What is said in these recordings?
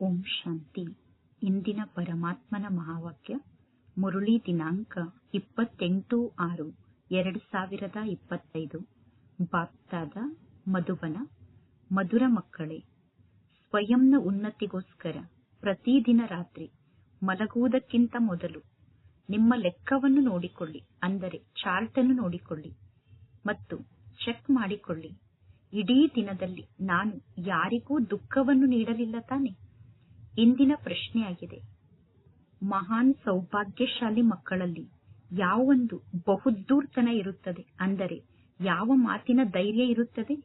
ಓಂ ಶಾಂತಿ. ಇಂದಿನ ಪರಮಾತ್ಮನ ಮಹಾವಾಕ್ಯ, ಮುರುಳಿ ದಿನಾಂಕ ಇಪ್ಪತ್ತೆಂಟು ಆರು, ಎರಡು ಸಾವಿರದ ಇಪ್ಪತ್ತೈದು. ಬಾಪ್ತಾದ ಮಧುಬನ, ಮಧುರ ಮಕ್ಕಳೇ, ಸ್ವಯಂನ ಉನ್ನತಿಗೋಸ್ಕರ ಪ್ರತಿದಿನ ರಾತ್ರಿ ಮಲಗುವುದಕ್ಕಿಂತ ಮೊದಲು ನಿಮ್ಮ ಲೆಕ್ಕವನ್ನು ನೋಡಿಕೊಳ್ಳಿ, ಅಂದರೆ ಚಾರ್ಟ್ ಅನ್ನು ನೋಡಿಕೊಳ್ಳಿ ಮತ್ತು ಚೆಕ್ ಮಾಡಿಕೊಳ್ಳಿ. ಇಡೀ ದಿನದಲ್ಲಿ ನಾನು ಯಾರಿಗೂ ದುಃಖವನ್ನು ನೀಡಲಿಲ್ಲ ತಾನೆ? ಇಂದಿನ ಪ್ರಶ್ನೆಯಾಗಿದೆ. ಮಹಾನ್ ಸೌಭಾಗ್ಯಶಾಲಿ ಮಕ್ಕಳಲ್ಲಿ ಯಾವೊಂದು ಬಹುದೂರ್ತನ ಇರುತ್ತದೆ? ಅಂದರೆ ಯಾವ ಮಾತಿನ ಧೈರ್ಯ ಇರುತ್ತದೆ?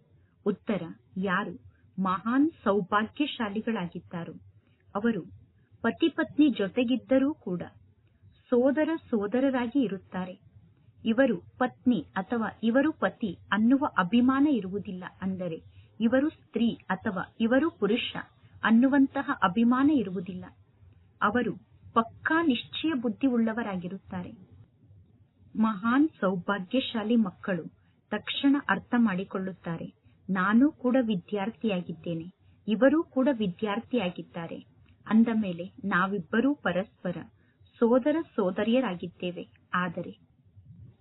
ಉತ್ತರ, ಯಾರು ಮಹಾನ್ ಸೌಭಾಗ್ಯಶಾಲಿಗಳಾಗಿದ್ದಾರೋ ಅವರು ಪತಿ ಪತ್ನಿ ಜೊತೆಗಿದ್ದರೂ ಕೂಡ ಸೋದರ ಸೋದರರಾಗಿ ಇರುತ್ತಾರೆ. ಇವರು ಪತ್ನಿ ಅಥವಾ ಇವರು ಪತಿ ಅನ್ನುವ ಅಭಿಮಾನ ಇರುವುದಿಲ್ಲ. ಅಂದರೆ ಇವರು ಸ್ತ್ರೀ ಅಥವಾ ಇವರು ಪುರುಷ. ಅನ್ನುವಂತಹ ಅಭಿಮಾನ ಇರುವುದಿಲ್ಲ. ಅವರು ಪಕ್ಕಾ ನಿಶ್ಚಯ ಬುದ್ಧಿ ಉಳ್ಳವರಾಗಿರುತ್ತಾರೆ ಮಹಾನ್ ಸೌಭಾಗ್ಯಶಾಲಿ ಮಕ್ಕಳು ತಕ್ಷಣ ಅರ್ಥ ಮಾಡಿಕೊಳ್ಳುತ್ತಾರೆ. ನಾನು ಕೂಡ ವಿದ್ಯಾರ್ಥಿಯಾಗಿದ್ದೇನೆ. ಇವರೂ ಕೂಡ ವಿದ್ಯಾರ್ಥಿಯಾಗಿದ್ದಾರೆ. ಅಂದ ಮೇಲೆ ನಾವಿಬ್ಬರೂ ಪರಸ್ಪರ ಸೋದರ ಸೋದರಿಯರಾಗಿದ್ದೇವೆ. ಆದರೆ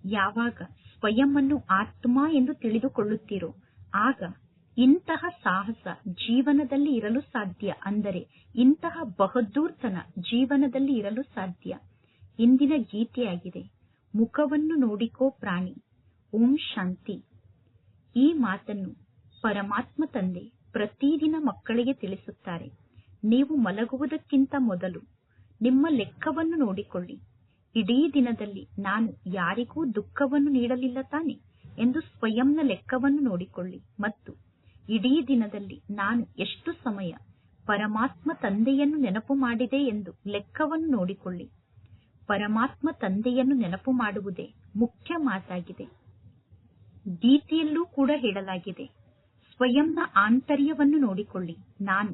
ಯಾವಾಗ ಸ್ವಯಂ ಅನ್ನು ಆತ್ಮ ಎಂದು ತಿಳಿದುಕೊಳ್ಳುತ್ತೀರೋ, ಆಗ ಇಂತಹ ಸಾಹಸ ಜೀವನದಲ್ಲಿ ಇರಲು ಸಾಧ್ಯ ಅಂದರೆ ಇಂತಹ ಬಹದ್ದೂರ್ತನ ಜೀವನದಲ್ಲಿ ಇರಲು ಸಾಧ್ಯ. ಇಂದಿನ ಗೀತೆಯಾಗಿದೆ, ಮುಖವನ್ನು ನೋಡಿಕೋ ಪ್ರಾಣಿ, ಓಂ ಶಾಂತಿ ಈ ಮಾತನ್ನು ಪರಮಾತ್ಮ ತಂದೆ ಪ್ರತಿದಿನ ಮಕ್ಕಳಿಗೆ ತಿಳಿಸುತ್ತಾರೆ. ನೀವು ಮಲಗುವುದಕ್ಕಿಂತ ಮೊದಲು ನಿಮ್ಮ ಲೆಕ್ಕವನ್ನು ನೋಡಿಕೊಳ್ಳಿ. ಇಡೀ ದಿನದಲ್ಲಿ ನಾನು ಯಾರಿಗೂ ದುಃಖವನ್ನು ನೀಡಲಿಲ್ಲ ತಾನೆ ಎಂದು ಸ್ವಯಂನ ಲೆಕ್ಕವನ್ನು ನೋಡಿಕೊಳ್ಳಿ ಮತ್ತು ಇಡೀ ದಿನದಲ್ಲಿ ನಾನು ಎಷ್ಟು ಸಮಯ ಪರಮಾತ್ಮ ತಂದೆಯನ್ನು ನೆನಪು ಮಾಡಿದೆ ಎಂದು ಲೆಕ್ಕವನ್ನು ನೋಡಿಕೊಳ್ಳಿ. ಪರಮಾತ್ಮ ತಂದೆಯನ್ನು ನೆನಪು ಮಾಡುವುದೇ ಮುಖ್ಯ ಮಾತಾಗಿದೆ. ಗೀತೆಯಲ್ಲೂ ಕೂಡ ಹೇಳಲಾಗಿದೆ. ಸ್ವಯಂನ ಆಂತರ್ಯವನ್ನು ನೋಡಿಕೊಳ್ಳಿ. ನಾನು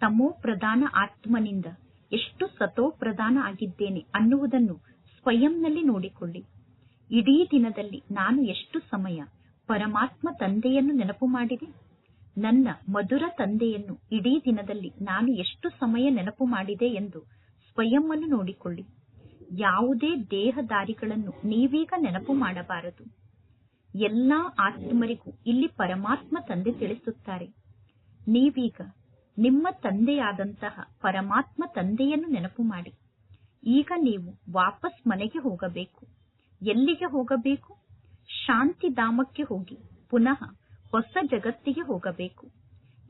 ತಮೋ ಪ್ರಧಾನ ಆತ್ಮನಿಂದ ಎಷ್ಟು ಸತೋ ಪ್ರಧಾನ ಆಗಿದ್ದೇನೆ ಅನ್ನುವುದನ್ನು ಸ್ವಯಂನಲ್ಲಿ ನೋಡಿಕೊಳ್ಳಿ. ಇಡೀ ದಿನದಲ್ಲಿ ನಾನು ಎಷ್ಟು ಸಮಯ ಪರಮಾತ್ಮ ತಂದೆಯನ್ನು ನೆನಪು ಮಾಡಿದೆ? ನನ್ನ ಮಧುರ ತಂದೆಯನ್ನು ಇಡೀ ದಿನದಲ್ಲಿ ನಾನು ಎಷ್ಟು ಸಮಯ ನೆನಪು ಮಾಡಿದೆ ಎಂದು ಸ್ವಯಂವನ್ನು ನೋಡಿಕೊಳ್ಳಿ. ಯಾವುದೇ ದೇಹದಾರಿಗಳನ್ನು ನೀವೀಗ ನೆನಪು ಮಾಡಬಾರದು. ಎಲ್ಲಾ ಆತ್ಮರಿಗೂ ಇಲ್ಲಿ ಪರಮಾತ್ಮ ತಂದೆ ತಿಳಿಸುತ್ತಾರೆ. ನೀವೀಗ ನಿಮ್ಮ ತಂದೆಯಾದಂತಹ ಪರಮಾತ್ಮ ತಂದೆಯನ್ನು ನೆನಪು ಮಾಡಿ. ಈಗ ನೀವು ವಾಪಸ್ ಮನೆಗೆ ಹೋಗಬೇಕು. ಎಲ್ಲಿಗೆ ಹೋಗಬೇಕು? ಶಾಂತಿಧಾಮಕ್ಕೆ ಹೋಗಿ. ಪುನಃ ಹೊಸ ಜಗತ್ತಿಗೆ ಹೋಗಬೇಕು.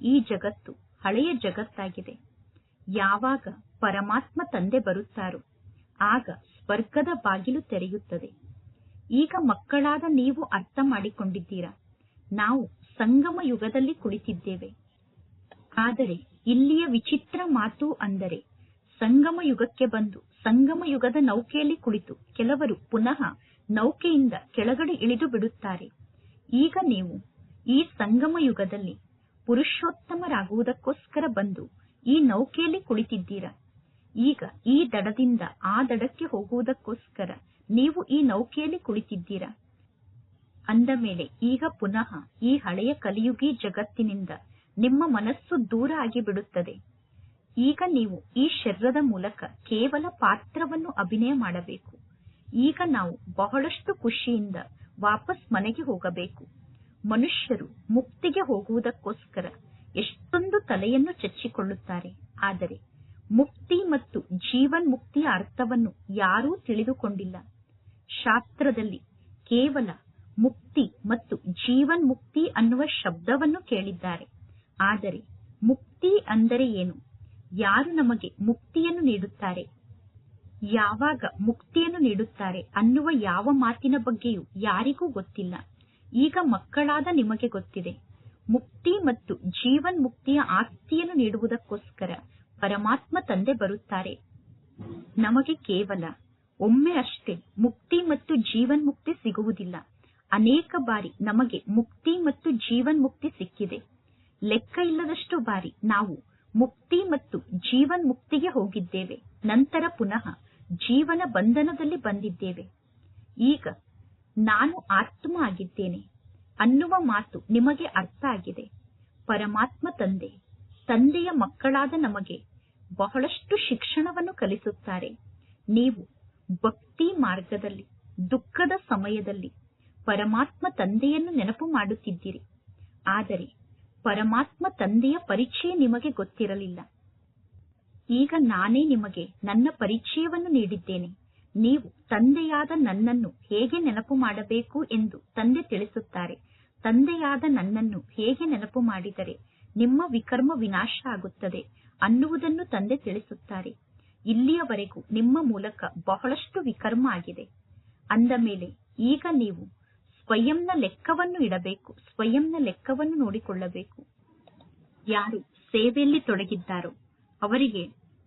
ಈ ಜಗತ್ತು ಹಳೆಯ ಜಗತ್ತಾಗಿದೆ. ಯಾವಾಗ ಪರಮಾತ್ಮ ತಂದೆ ಬರುತ್ತಾರೋ, ಆಗ ಸ್ವರ್ಗದ ಬಾಗಿಲು ತೆರೆಯುತ್ತದೆ. ಈಗ ಮಕ್ಕಳಾದ ನೀವು ಅರ್ಥ ಮಾಡಿಕೊಂಡಿದ್ದೀರಾ? ನಾವು ಸಂಗಮ ಯುಗದಲ್ಲಿ ಕುಳಿತಿದ್ದೇವೆ. ಆದರೆ ಇಲ್ಲಿಯ ವಿಚಿತ್ರ ಮಾತು ಅಂದರೆ, ಸಂಗಮ ಯುಗಕ್ಕೆ ಬಂದು ಸಂಗಮ ಯುಗದ ನೌಕೆಯಲ್ಲಿ ಕುಳಿತು ಕೆಲವರು ಪುನಃ ನೌಕೆಯಿಂದ ಕೆಳಗಡೆ ಇಳಿದು ಬಿಡುತ್ತಾರೆ. ಈಗ ನೀವು ಈ ಸಂಗಮ ಯುಗದಲ್ಲಿ ಪುರುಷೋತ್ತಮರಾಗುವುದಕ್ಕೋಸ್ಕರ ಬಂದು ಈ ನೌಕೆಯಲ್ಲಿ ಕುಳಿತಿದ್ದೀರ? ಈಗ ಈ ದಡದಿಂದ ಆ ದಡಕ್ಕೆ ಹೋಗುವುದಕ್ಕೋಸ್ಕರ ನೀವು ಈ ನೌಕೆಯಲ್ಲಿ ಕುಳಿತಿದ್ದೀರ? ಅಂದ ಮೇಲೆ ಈಗ ಪುನಃ ಈ ಹಳೆಯ ಕಲಿಯುಗಿ ಜಗತ್ತಿನಿಂದ ನಿಮ್ಮ ಮನಸ್ಸು ದೂರ ಆಗಿಬಿಡುತ್ತದೆ. ಈಗ ನೀವು ಈ ಶರೀರದ ಮೂಲಕ ಕೇವಲ ಪಾತ್ರವನ್ನು ಅಭಿನಯ ಮಾಡಬೇಕು. ಈಗ ನಾವು ಬಹಳಷ್ಟು ಖುಷಿಯಿಂದ ವಾಪಸ್ ಮನೆಗೆ ಹೋಗಬೇಕು. ಮನುಷ್ಯರು ಮುಕ್ತಿಗೆ ಹೋಗುವುದಕ್ಕೋಸ್ಕರ ಎಷ್ಟೊಂದು ತಲೆಯನ್ನು ಚಚ್ಚಿಕೊಳ್ಳುತ್ತಾರೆ. ಆದರೆ ಮುಕ್ತಿ ಮತ್ತು ಜೀವನ್ ಮುಕ್ತಿಯ ಅರ್ಥವನ್ನು ಯಾರೂ ತಿಳಿದುಕೊಂಡಿಲ್ಲ. ಶಾಸ್ತ್ರದಲ್ಲಿ ಕೇವಲ ಮುಕ್ತಿ ಮತ್ತು ಜೀವನ್ ಮುಕ್ತಿ ಅನ್ನುವ ಶಬ್ದವನ್ನು ಕೇಳಿದ್ದಾರೆ. ಆದರೆ ಮುಕ್ತಿ ಅಂದರೆ ಏನು? ಯಾರು ನಮಗೆ ಮುಕ್ತಿಯನ್ನು ನೀಡುತ್ತಾರೆ? ಯಾವಾಗ ಮುಕ್ತಿಯನ್ನು ನೀಡುತ್ತಾರೆ ಅನ್ನುವ ಯಾವ ಮಾತಿನ ಬಗ್ಗೆಯೂ ಯಾರಿಗೂ ಗೊತ್ತಿಲ್ಲ. ಈಗ ಮಕ್ಕಳಾದ ನಿಮಗೆ ಗೊತ್ತಿದೆ. ಮುಕ್ತಿ ಮತ್ತು ಜೀವನ್ ಮುಕ್ತಿಯ ಆಸ್ತಿಯನ್ನು ನೀಡುವುದಕ್ಕೋಸ್ಕರ ಪರಮಾತ್ಮ ತಂದೆ ಬರುತ್ತಾರೆ. ನಮಗೆ ಕೇವಲ ಒಮ್ಮೆ ಅಷ್ಟೇ ಮುಕ್ತಿ ಮತ್ತು ಜೀವನ್ ಮುಕ್ತಿ ಸಿಗುವುದಿಲ್ಲ. ಅನೇಕ ಬಾರಿ ನಮಗೆ ಮುಕ್ತಿ ಮತ್ತು ಜೀವನ್ ಮುಕ್ತಿ ಸಿಕ್ಕಿದೆ. ಲೆಕ್ಕ ಇಲ್ಲದಷ್ಟು ಬಾರಿ ನಾವು ಮುಕ್ತಿ ಮತ್ತು ಜೀವನ್ ಮುಕ್ತಿಗೆ ಹೋಗಿದ್ದೇವೆ. ನಂತರ ಪುನಃ ಜೀವನ ಬಂಧನದಲ್ಲಿ ಬಂದಿದ್ದೇವೆ. ಈಗ ನಾನು ಆತ್ಮ ಆಗಿದ್ದೇನೆ ಅನ್ನುವ ಮಾತು ನಿಮಗೆ ಅರ್ಥ ಆಗಿದೆ. ಪರಮಾತ್ಮ ತಂದೆ, ತಂದೆಯ ಮಕ್ಕಳಾದ ನಮಗೆ ಬಹಳಷ್ಟು ಶಿಕ್ಷಣವನ್ನು ಕಲಿಸುತ್ತಾರೆ. ನೀವು ಭಕ್ತಿ ಮಾರ್ಗದಲ್ಲಿ, ದುಃಖದ ಸಮಯದಲ್ಲಿ ಪರಮಾತ್ಮ ತಂದೆಯನ್ನು ನೆನಪು ಮಾಡುತ್ತಿದ್ದೀರಿ. ಆದರೆ ಪರಮಾತ್ಮ ತಂದೆಯ ಪರಿಚಯ ನಿಮಗೆ ಗೊತ್ತಿರಲಿಲ್ಲ. ಈಗ ನಾನೇ ನಿಮಗೆ ನನ್ನ ಪರಿಚಯವನ್ನು ನೀಡಿದ್ದೇನೆ. ನೀವು ತಂದೆಯಾದ ನನ್ನನ್ನು ಹೇಗೆ ನೆನಪು ಮಾಡಬೇಕು ಎಂದು ತಂದೆ ತಿಳಿಸುತ್ತಾರೆ. ತಂದೆಯಾದ ನನ್ನನ್ನು ಹೇಗೆ ನೆನಪು ಮಾಡಿದರೆ ನಿಮ್ಮ ವಿಕರ್ಮ ವಿನಾಶ ಆಗುತ್ತದೆ ಅನ್ನುವುದನ್ನು ತಂದೆ ತಿಳಿಸುತ್ತಾರೆ. ಇಲ್ಲಿಯವರೆಗೂ ನಿಮ್ಮ ಮೂಲಕ ಬಹಳಷ್ಟು ವಿಕರ್ಮ ಆಗಿದೆ. ಅಂದ ಮೇಲೆ ಈಗ ನೀವು ಸ್ವಯಂನ ಲೆಕ್ಕವನ್ನು ಇಡಬೇಕು, ಸ್ವಯಂನ ಲೆಕ್ಕವನ್ನು ನೋಡಿಕೊಳ್ಳಬೇಕು. ಯಾರು ಸೇವೆಯಲ್ಲಿ ತೊಡಗಿದ್ದಾರೋ ಅವರಿಗೆ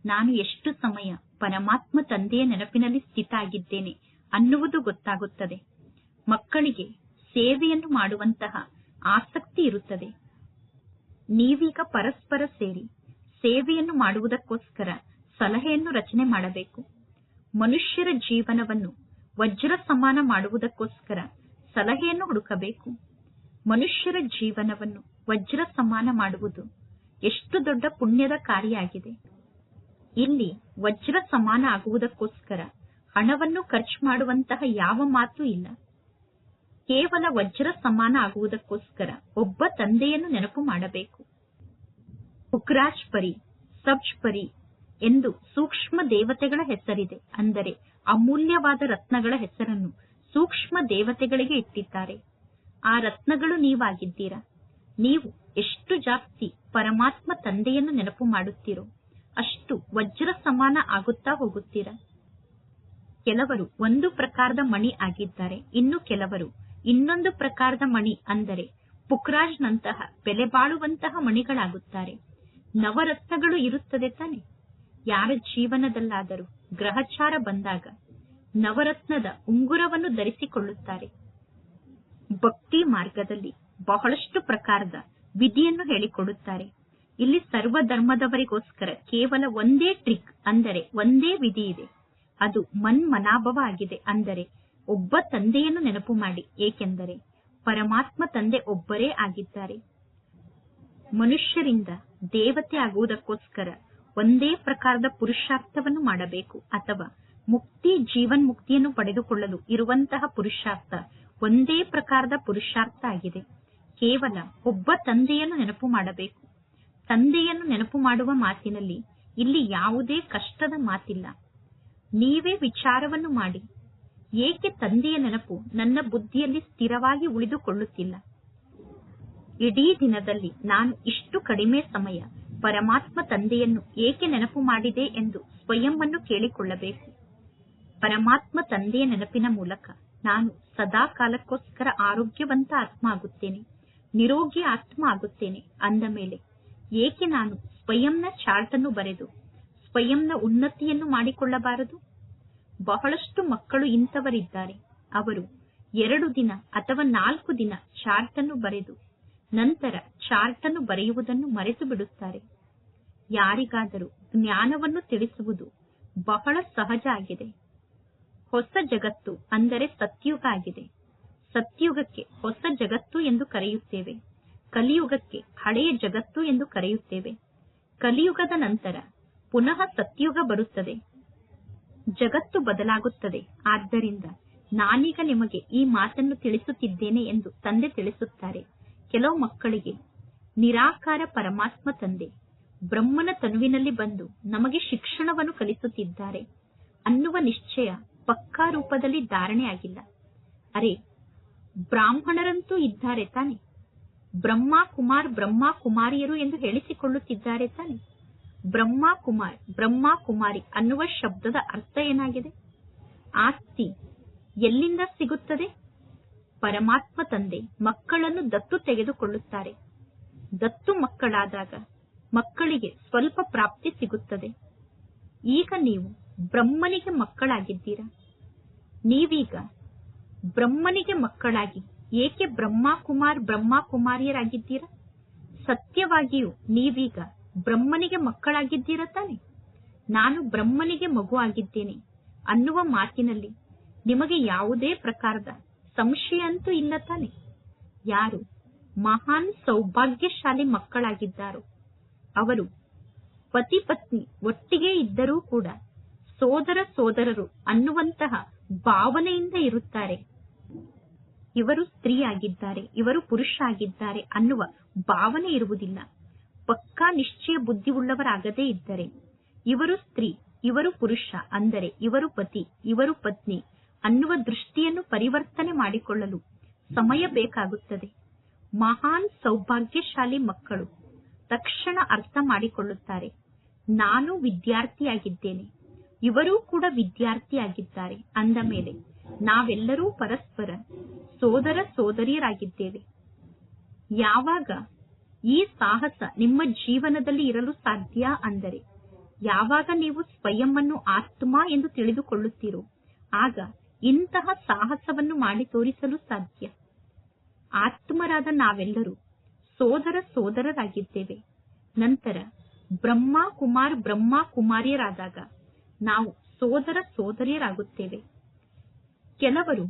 ನಾನು ಎಷ್ಟು ಸಮಯ ಪರಮಾತ್ಮ ತಂದೆಯ ನೆನಪಿನಲ್ಲಿ ಸ್ಥಿತ ಆಗಿದ್ದೇನೆ ಅನ್ನುವುದು ಗೊತ್ತಾಗುತ್ತದೆ. ಮಕ್ಕಳಿಗೆ ಸೇವೆಯನ್ನು ಮಾಡುವಂತಹ ಆಸಕ್ತಿ ಇರುತ್ತದೆ. ನೀವೀಗ ಪರಸ್ಪರ ಸೇರಿ ಸೇವೆಯನ್ನು ಮಾಡುವುದಕ್ಕೋಸ್ಕರ ಸಲಹೆಯನ್ನು ರಚನೆ ಮಾಡಬೇಕು. ಮನುಷ್ಯರ ಜೀವನವನ್ನು ವಜ್ರ ಸಮಾನ ಮಾಡುವುದಕ್ಕೋಸ್ಕರ ಸಲಹೆಯನ್ನು ಹುಡುಕಬೇಕು. ಮನುಷ್ಯರ ಜೀವನವನ್ನು ವಜ್ರ ಸಮಾನ ಮಾಡುವುದು ಎಷ್ಟು ದೊಡ್ಡ ಪುಣ್ಯದ ಕಾರ್ಯ ಆಗಿದೆ. ಇಲ್ಲಿ ವಜ್ರ ಸಮಾನ ಆಗುವುದಕ್ಕೋಸ್ಕರ ಹಣವನ್ನು ಖರ್ಚು ಮಾಡುವಂತಹ ಯಾವ ಮಾತು ಇಲ್ಲ. ಕೇವಲ ವಜ್ರ ಸಮಾನ ಆಗುವುದಕ್ಕೋಸ್ಕರ ಒಬ್ಬ ತಂದೆಯನ್ನು ನೆನಪು ಮಾಡಬೇಕು. ಉಗ್ರಾಜ್ ಪರಿ, ಸಬ್ಜ್ ಪರಿ ಎಂದು ಸೂಕ್ಷ್ಮ ದೇವತೆಗಳ ಹೆಸರಿದೆ. ಅಂದರೆ ಅಮೂಲ್ಯವಾದ ರತ್ನಗಳ ಹೆಸರನ್ನು ಸೂಕ್ಷ್ಮ ದೇವತೆಗಳಿಗೆ ಇಟ್ಟಿದ್ದಾರೆ. ಆ ರತ್ನಗಳು ನೀವಾಗಿದ್ದೀರಾ? ನೀವು ಎಷ್ಟು ಜಾಸ್ತಿ ಪರಮಾತ್ಮ ತಂದೆಯನ್ನು ನೆನಪು ಮಾಡುತ್ತೀರೋ ಅಷ್ಟು ವಜ್ರ ಸಮಾನ ಆಗುತ್ತಾ ಹೋಗುತ್ತೀರ? ಕೆಲವರು ಒಂದು ಪ್ರಕಾರದ ಮಣಿ ಆಗಿದ್ದಾರೆ, ಇನ್ನು ಕೆಲವರು ಇನ್ನೊಂದು ಪ್ರಕಾರದ ಮಣಿ ಅಂದರೆ ಪುಕ್ರಾಜ್ನಂತಹ ಬೆಲೆ ಬಾಳುವಂತಹ ಮಣಿಗಳಾಗುತ್ತಾರೆ. ನವರತ್ನಗಳು ಇರುತ್ತದೆ ತಾನೆ. ಯಾರ ಜೀವನದಲ್ಲಾದರೂ ಗ್ರಹಚಾರ ಬಂದಾಗ ನವರತ್ನದ ಉಂಗುರವನ್ನು ಧರಿಸಿಕೊಳ್ಳುತ್ತಾರೆ. ಭಕ್ತಿ ಮಾರ್ಗದಲ್ಲಿ ಬಹಳಷ್ಟು ಪ್ರಕಾರದ ವಿಧಿಯನ್ನು ಹೇಳಿಕೊಡುತ್ತಾರೆ. ಇಲ್ಲಿ ಸರ್ವ ಧರ್ಮದವರಿಗೋಸ್ಕರ ಕೇವಲ ಒಂದೇ ಟ್ರಿಕ್ ಅಂದರೆ ಒಂದೇ ವಿಧಿ ಇದೆ. ಅದು ಮನ್ಮನಾಭವ ಆಗಿದೆ ಅಂದರೆ ಒಬ್ಬ ತಂದೆಯನ್ನು ನೆನಪು ಮಾಡಿ. ಏಕೆಂದರೆ ಪರಮಾತ್ಮ ತಂದೆ ಒಬ್ಬರೇ ಆಗಿದ್ದಾರೆ. ಮನುಷ್ಯರಿಂದ ದೇವತೆ ಆಗುವುದಕ್ಕೋಸ್ಕರ ಒಂದೇ ಪ್ರಕಾರದ ಪುರುಷಾರ್ಥವನ್ನು ಮಾಡಬೇಕು. ಅಥವಾ ಮುಕ್ತಿ, ಜೀವನ್ ಮುಕ್ತಿಯನ್ನು ಪಡೆದುಕೊಳ್ಳಲು ಇರುವಂತಹ ಪುರುಷಾರ್ಥ ಒಂದೇ ಪ್ರಕಾರದ ಪುರುಷಾರ್ಥ ಆಗಿದೆ. ಕೇವಲ ಒಬ್ಬ ತಂದೆಯನ್ನು ನೆನಪು ಮಾಡಬೇಕು. ತಂದೆಯನ್ನು ನೆನಪು ಮಾಡುವ ಮಾತಿನಲ್ಲಿ ಇಲ್ಲಿ ಯಾವುದೇ ಕಷ್ಟದ ಮಾತಿಲ್ಲ. ನೀವೇ ವಿಚಾರವನ್ನು ಮಾಡಿ. ಏಕೆ ತಂದೆಯ ನೆನಪು ನನ್ನ ಬುದ್ಧಿಯಲ್ಲಿ ಸ್ಥಿರವಾಗಿ ಉಳಿದುಕೊಳ್ಳುತ್ತಿಲ್ಲ? ಇಡೀ ದಿನದಲ್ಲಿ ನಾನು ಇಷ್ಟು ಕಡಿಮೆ ಸಮಯ ಪರಮಾತ್ಮ ತಂದೆಯನ್ನು ಏಕೆ ನೆನಪು ಮಾಡಿದೆ ಎಂದು ಸ್ವಯಂವನ್ನು ಕೇಳಿಕೊಳ್ಳಬೇಕು. ಪರಮಾತ್ಮ ತಂದೆಯ ನೆನಪಿನ ಮೂಲಕ ನಾನು ಸದಾ ಕಾಲಕ್ಕೋಸ್ಕರ ಆರೋಗ್ಯವಂತ ಆತ್ಮ ಆಗುತ್ತೇನೆ, ನಿರೋಗಿ ಆತ್ಮ ಆಗುತ್ತೇನೆ ಅಂದ ಮೇಲೆ ಏಕೆ ನಾನು ಸ್ವಯಂನ ಚಾರ್ಟ್ ಅನ್ನು ಬರೆದು, ಸ್ವಯಂನ ಉನ್ನತಿಯನ್ನು ಮಾಡಿಕೊಳ್ಳಬಾರದು? ಬಹಳಷ್ಟು ಮಕ್ಕಳು ಇಂಥವರಿದ್ದಾರೆ. ಅವರು ಎರಡು ದಿನ ಅಥವಾ ನಾಲ್ಕು ದಿನ ಚಾರ್ಟ್ ಅನ್ನು ಬರೆದು, ನಂತರ ಚಾರ್ಟ್ ಅನ್ನು ಬರೆಯುವುದನ್ನು ಮರೆತು ಬಿಡುತ್ತಾರೆ ಯಾರಿಗಾದರೂ ಜ್ಞಾನವನ್ನು ತಿಳಿಸುವುದು ಬಹಳ ಸಹಜ ಆಗಿದೆ. ಹೊಸ ಜಗತ್ತು ಅಂದರೆ ಸತ್ಯುಗ ಆಗಿದೆ. ಸತ್ಯುಗಕ್ಕೆ ಹೊಸ ಜಗತ್ತು ಎಂದು ಕರೆಯುತ್ತೇವೆ. ಕಲಿಯುಗಕ್ಕೆ ಹಳೆಯ ಜಗತ್ತು ಎಂದು ಕರೆಯುತ್ತೇವೆ. ಕಲಿಯುಗದ ನಂತರ ಪುನಃ ಸತ್ಯುಗ ಬರುತ್ತದೆ. ಜಗತ್ತು ಬದಲಾಗುತ್ತದೆ. ಆದ್ದರಿಂದ ನಾನೀಗ ನಿಮಗೆ ಈ ಮಾತನ್ನು ತಿಳಿಸುತ್ತಿದ್ದೇನೆ ಎಂದು ತಂದೆ ತಿಳಿಸುತ್ತಾರೆ. ಕೆಲವು ಮಕ್ಕಳಿಗೆ ನಿರಾಕಾರ ಪರಮಾತ್ಮ ತಂದೆ, ಬ್ರಹ್ಮನ ತನುವಿನಲ್ಲಿ ಬಂದು ನಮಗೆ ಶಿಕ್ಷಣವನ್ನು ಕಲಿಸುತ್ತಿದ್ದಾರೆ. ಅನ್ನುವ ನಿಶ್ಚಯ ಪಕ್ಕಾ ರೂಪದಲ್ಲಿ ಧಾರಣೆ ಆಗಿಲ್ಲ. ಅರೆ, ಬ್ರಾಹ್ಮಣರಂತೂ ಇದ್ದಾರೆ ತಾನೆ. ಬ್ರಹ್ಮ ಕುಮಾರ್ ಬ್ರಹ್ಮ ಕುಮಾರಿಯರು ಎಂದು ಹೇಳಿಸಿಕೊಳ್ಳುತ್ತಿದ್ದಾರೆ ತಾನೆ. ಬ್ರಹ್ಮ ಕುಮಾರ್ ಬ್ರಹ್ಮ ಕುಮಾರಿ ಅನ್ನುವ ಶಬ್ದದ ಅರ್ಥ ಏನಾಗಿದೆ? ಆಸ್ತಿ ಎಲ್ಲಿಂದ ಸಿಗುತ್ತದೆ? ಪರಮಾತ್ಮ ತಂದೆ ಮಕ್ಕಳನ್ನು ದತ್ತು ತೆಗೆದುಕೊಳ್ಳುತ್ತಾರೆ. ದತ್ತು ಮಕ್ಕಳಾದಾಗ ಮಕ್ಕಳಿಗೆ ಸ್ವಲ್ಪ ಪ್ರಾಪ್ತಿ ಸಿಗುತ್ತದೆ. ಈಗ ನೀವು ಬ್ರಹ್ಮನಿಗೆ ಮಕ್ಕಳಾಗಿದ್ದೀರಾ? ನೀವೀಗ ಬ್ರಹ್ಮನಿಗೆ ಮಕ್ಕಳಾಗಿ ಏಕೆ ಬ್ರಹ್ಮ ಕುಮಾರ್ ಬ್ರಹ್ಮ ಕುಮಾರಿಯರಾಗಿದ್ದೀರಾ ಸತ್ಯವಾಗಿಯೂ ನೀವೀಗ ಬ್ರಹ್ಮನಿಗೆ ಮಕ್ಕಳಾಗಿದ್ದೀರ ತಾನೆ? ನಾನು ಬ್ರಹ್ಮನಿಗೆ ಮಗು ಆಗಿದ್ದೇನೆ ಅನ್ನುವ ಮಾತಿನಲ್ಲಿ ನಿಮಗೆ ಯಾವುದೇ ಪ್ರಕಾರದ ಸಂಶಯ ಅಂತೂ ಇಲ್ಲ ತಾನೆ. ಯಾರು ಮಹಾನ್ ಸೌಭಾಗ್ಯಶಾಲಿ ಮಕ್ಕಳಾಗಿದ್ದಾರೋ, ಅವರು ಪತಿ ಪತ್ನಿ ಒಟ್ಟಿಗೆ ಇದ್ದರೂ ಕೂಡ ಸೋದರ ಸೋದರರು ಅನ್ನುವಂತಹ ಭಾವನೆಯಿಂದ ಇರುತ್ತಾರೆ. ಇವರು ಸ್ತ್ರೀಯಾಗಿದ್ದಾರೆ, ಇವರು ಪುರುಷ ಆಗಿದ್ದಾರೆ ಅನ್ನುವ ಭಾವನೆ ಇರುವುದಿಲ್ಲ. ಪಕ್ಕಾ ನಿಶ್ಚಯ ಬುದ್ಧಿ ಉಳ್ಳವರಾಗದೇ ಇದ್ದರೆ ಇವರು ಸ್ತ್ರೀ, ಇವರು ಪುರುಷ ಅಂದರೆ ಇವರು ಪತಿ, ಇವರು ಪತ್ನಿ ಅನ್ನುವ ದೃಷ್ಟಿಯನ್ನು ಪರಿವರ್ತನೆ ಮಾಡಿಕೊಳ್ಳಲು ಸಮಯ ಬೇಕಾಗುತ್ತದೆ. ಮಹಾನ್ ಸೌಭಾಗ್ಯಶಾಲಿ ಮಕ್ಕಳು ತಕ್ಷಣ ಅರ್ಥ ಮಾಡಿಕೊಳ್ಳುತ್ತಾರೆ, ನಾನು ವಿದ್ಯಾರ್ಥಿಯಾಗಿದ್ದೇನೆ, ಇವರೂ ಕೂಡ ವಿದ್ಯಾರ್ಥಿಯಾಗಿದ್ದಾರೆ ಅಂದ ಮೇಲೆ ನಾವೆಲ್ಲರೂ ಪರಸ್ಪರ ಸೋದರ ಸೋದರಿಯರಾಗಿದ್ದೇವೆ. ಯಾವಾಗ ಈ ಸಾಹಸ ನಿಮ್ಮ ಜೀವನದಲ್ಲಿ ಇರಲು ಸಾಧ್ಯ ಅಂದರೆ ಯಾವಾಗ ನೀವು ಸ್ವಯಂ ಅನ್ನು ಆತ್ಮ ಎಂದು ತಿಳಿದುಕೊಳ್ಳುತ್ತೀರೋ, ಆಗ ಇಂತಹ ಸಾಹಸವನ್ನು ಮಾಡಿ ತೋರಿಸಲು ಸಾಧ್ಯ. ಆತ್ಮರಾದ ನಾವೆಲ್ಲರೂ ಸೋದರ ಸೋದರರಾಗಿದ್ದೇವೆ. ನಂತರ ಬ್ರಹ್ಮ ಕುಮಾರ್ ಬ್ರಹ್ಮ ಕುಮಾರಿಯರಾದಾಗ ನಾವು ಸೋದರ ಸೋದರಿಯರಾಗುತ್ತೇವೆ. ಕೆಲವರು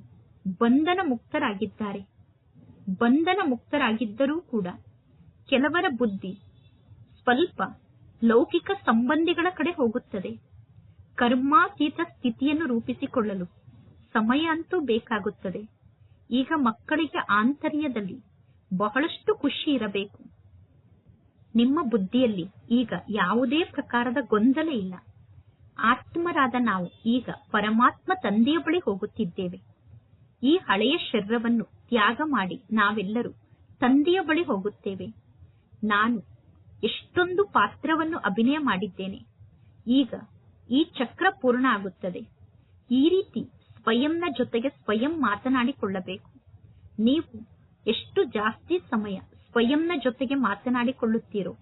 ಬಂಧನ ಮುಕ್ತರಾಗಿದ್ದಾರೆ ಬಂಧನ ಮುಕ್ತರಾಗಿದ್ದರೂ ಕೂಡ ಕೆಲವರ ಬುದ್ಧಿ ಸ್ವಲ್ಪ ಲೌಕಿಕ ಸಂಬಂಧಿಗಳ ಕಡೆ ಹೋಗುತ್ತದೆ. ಕರ್ಮಾತೀತ ಸ್ಥಿತಿಯನ್ನು ರೂಪಿಸಿಕೊಳ್ಳಲು ಸಮಯ ಅಂತೂ ಬೇಕಾಗುತ್ತದೆ. ಈಗ ಮಕ್ಕಳಿಗೆ ಆಂತರ್ಯದಲ್ಲಿ ಬಹಳಷ್ಟು ಖುಷಿ ಇರಬೇಕು. ನಿಮ್ಮ ಬುದ್ಧಿಯಲ್ಲಿ ಈಗ ಯಾವುದೇ ಪ್ರಕಾರದ ಗೊಂದಲ ಇಲ್ಲ. ಆತ್ಮರಾದ ನಾವು ಈಗ ಪರಮಾತ್ಮ ತಂದೆಯ ಬಳಿ ಹೋಗುತ್ತಿದ್ದೇವೆ. ಈ ಹಳೆಯ ಶರೀರವನ್ನು ತ್ಯಾಗ ಮಾಡಿ ನಾವೆಲ್ಲರೂ ತಂದೆಯ ಬಳಿ ಹೋಗುತ್ತೇವೆ. ನಾನು ಎಷ್ಟೊಂದು ಪಾತ್ರವನ್ನು ಅಭಿನಯ ಮಾಡಿದ್ದೇನೆ. ಈಗ ಈ ಚಕ್ರ ಪೂರ್ಣ ಆಗುತ್ತದೆ. ಈ ರೀತಿ ಸ್ವಯಂನ ಜೊತೆಗೆ ಸ್ವಯಂ ಮಾತನಾಡಿಕೊಳ್ಳಬೇಕು. ನೀವು ಎಷ್ಟು ಜಾಸ್ತಿ ಸಮಯ ಸ್ವಯಂನ ಜೊತೆಗೆ ಮಾತನಾಡಿಕೊಳ್ಳುತ್ತೀರೋ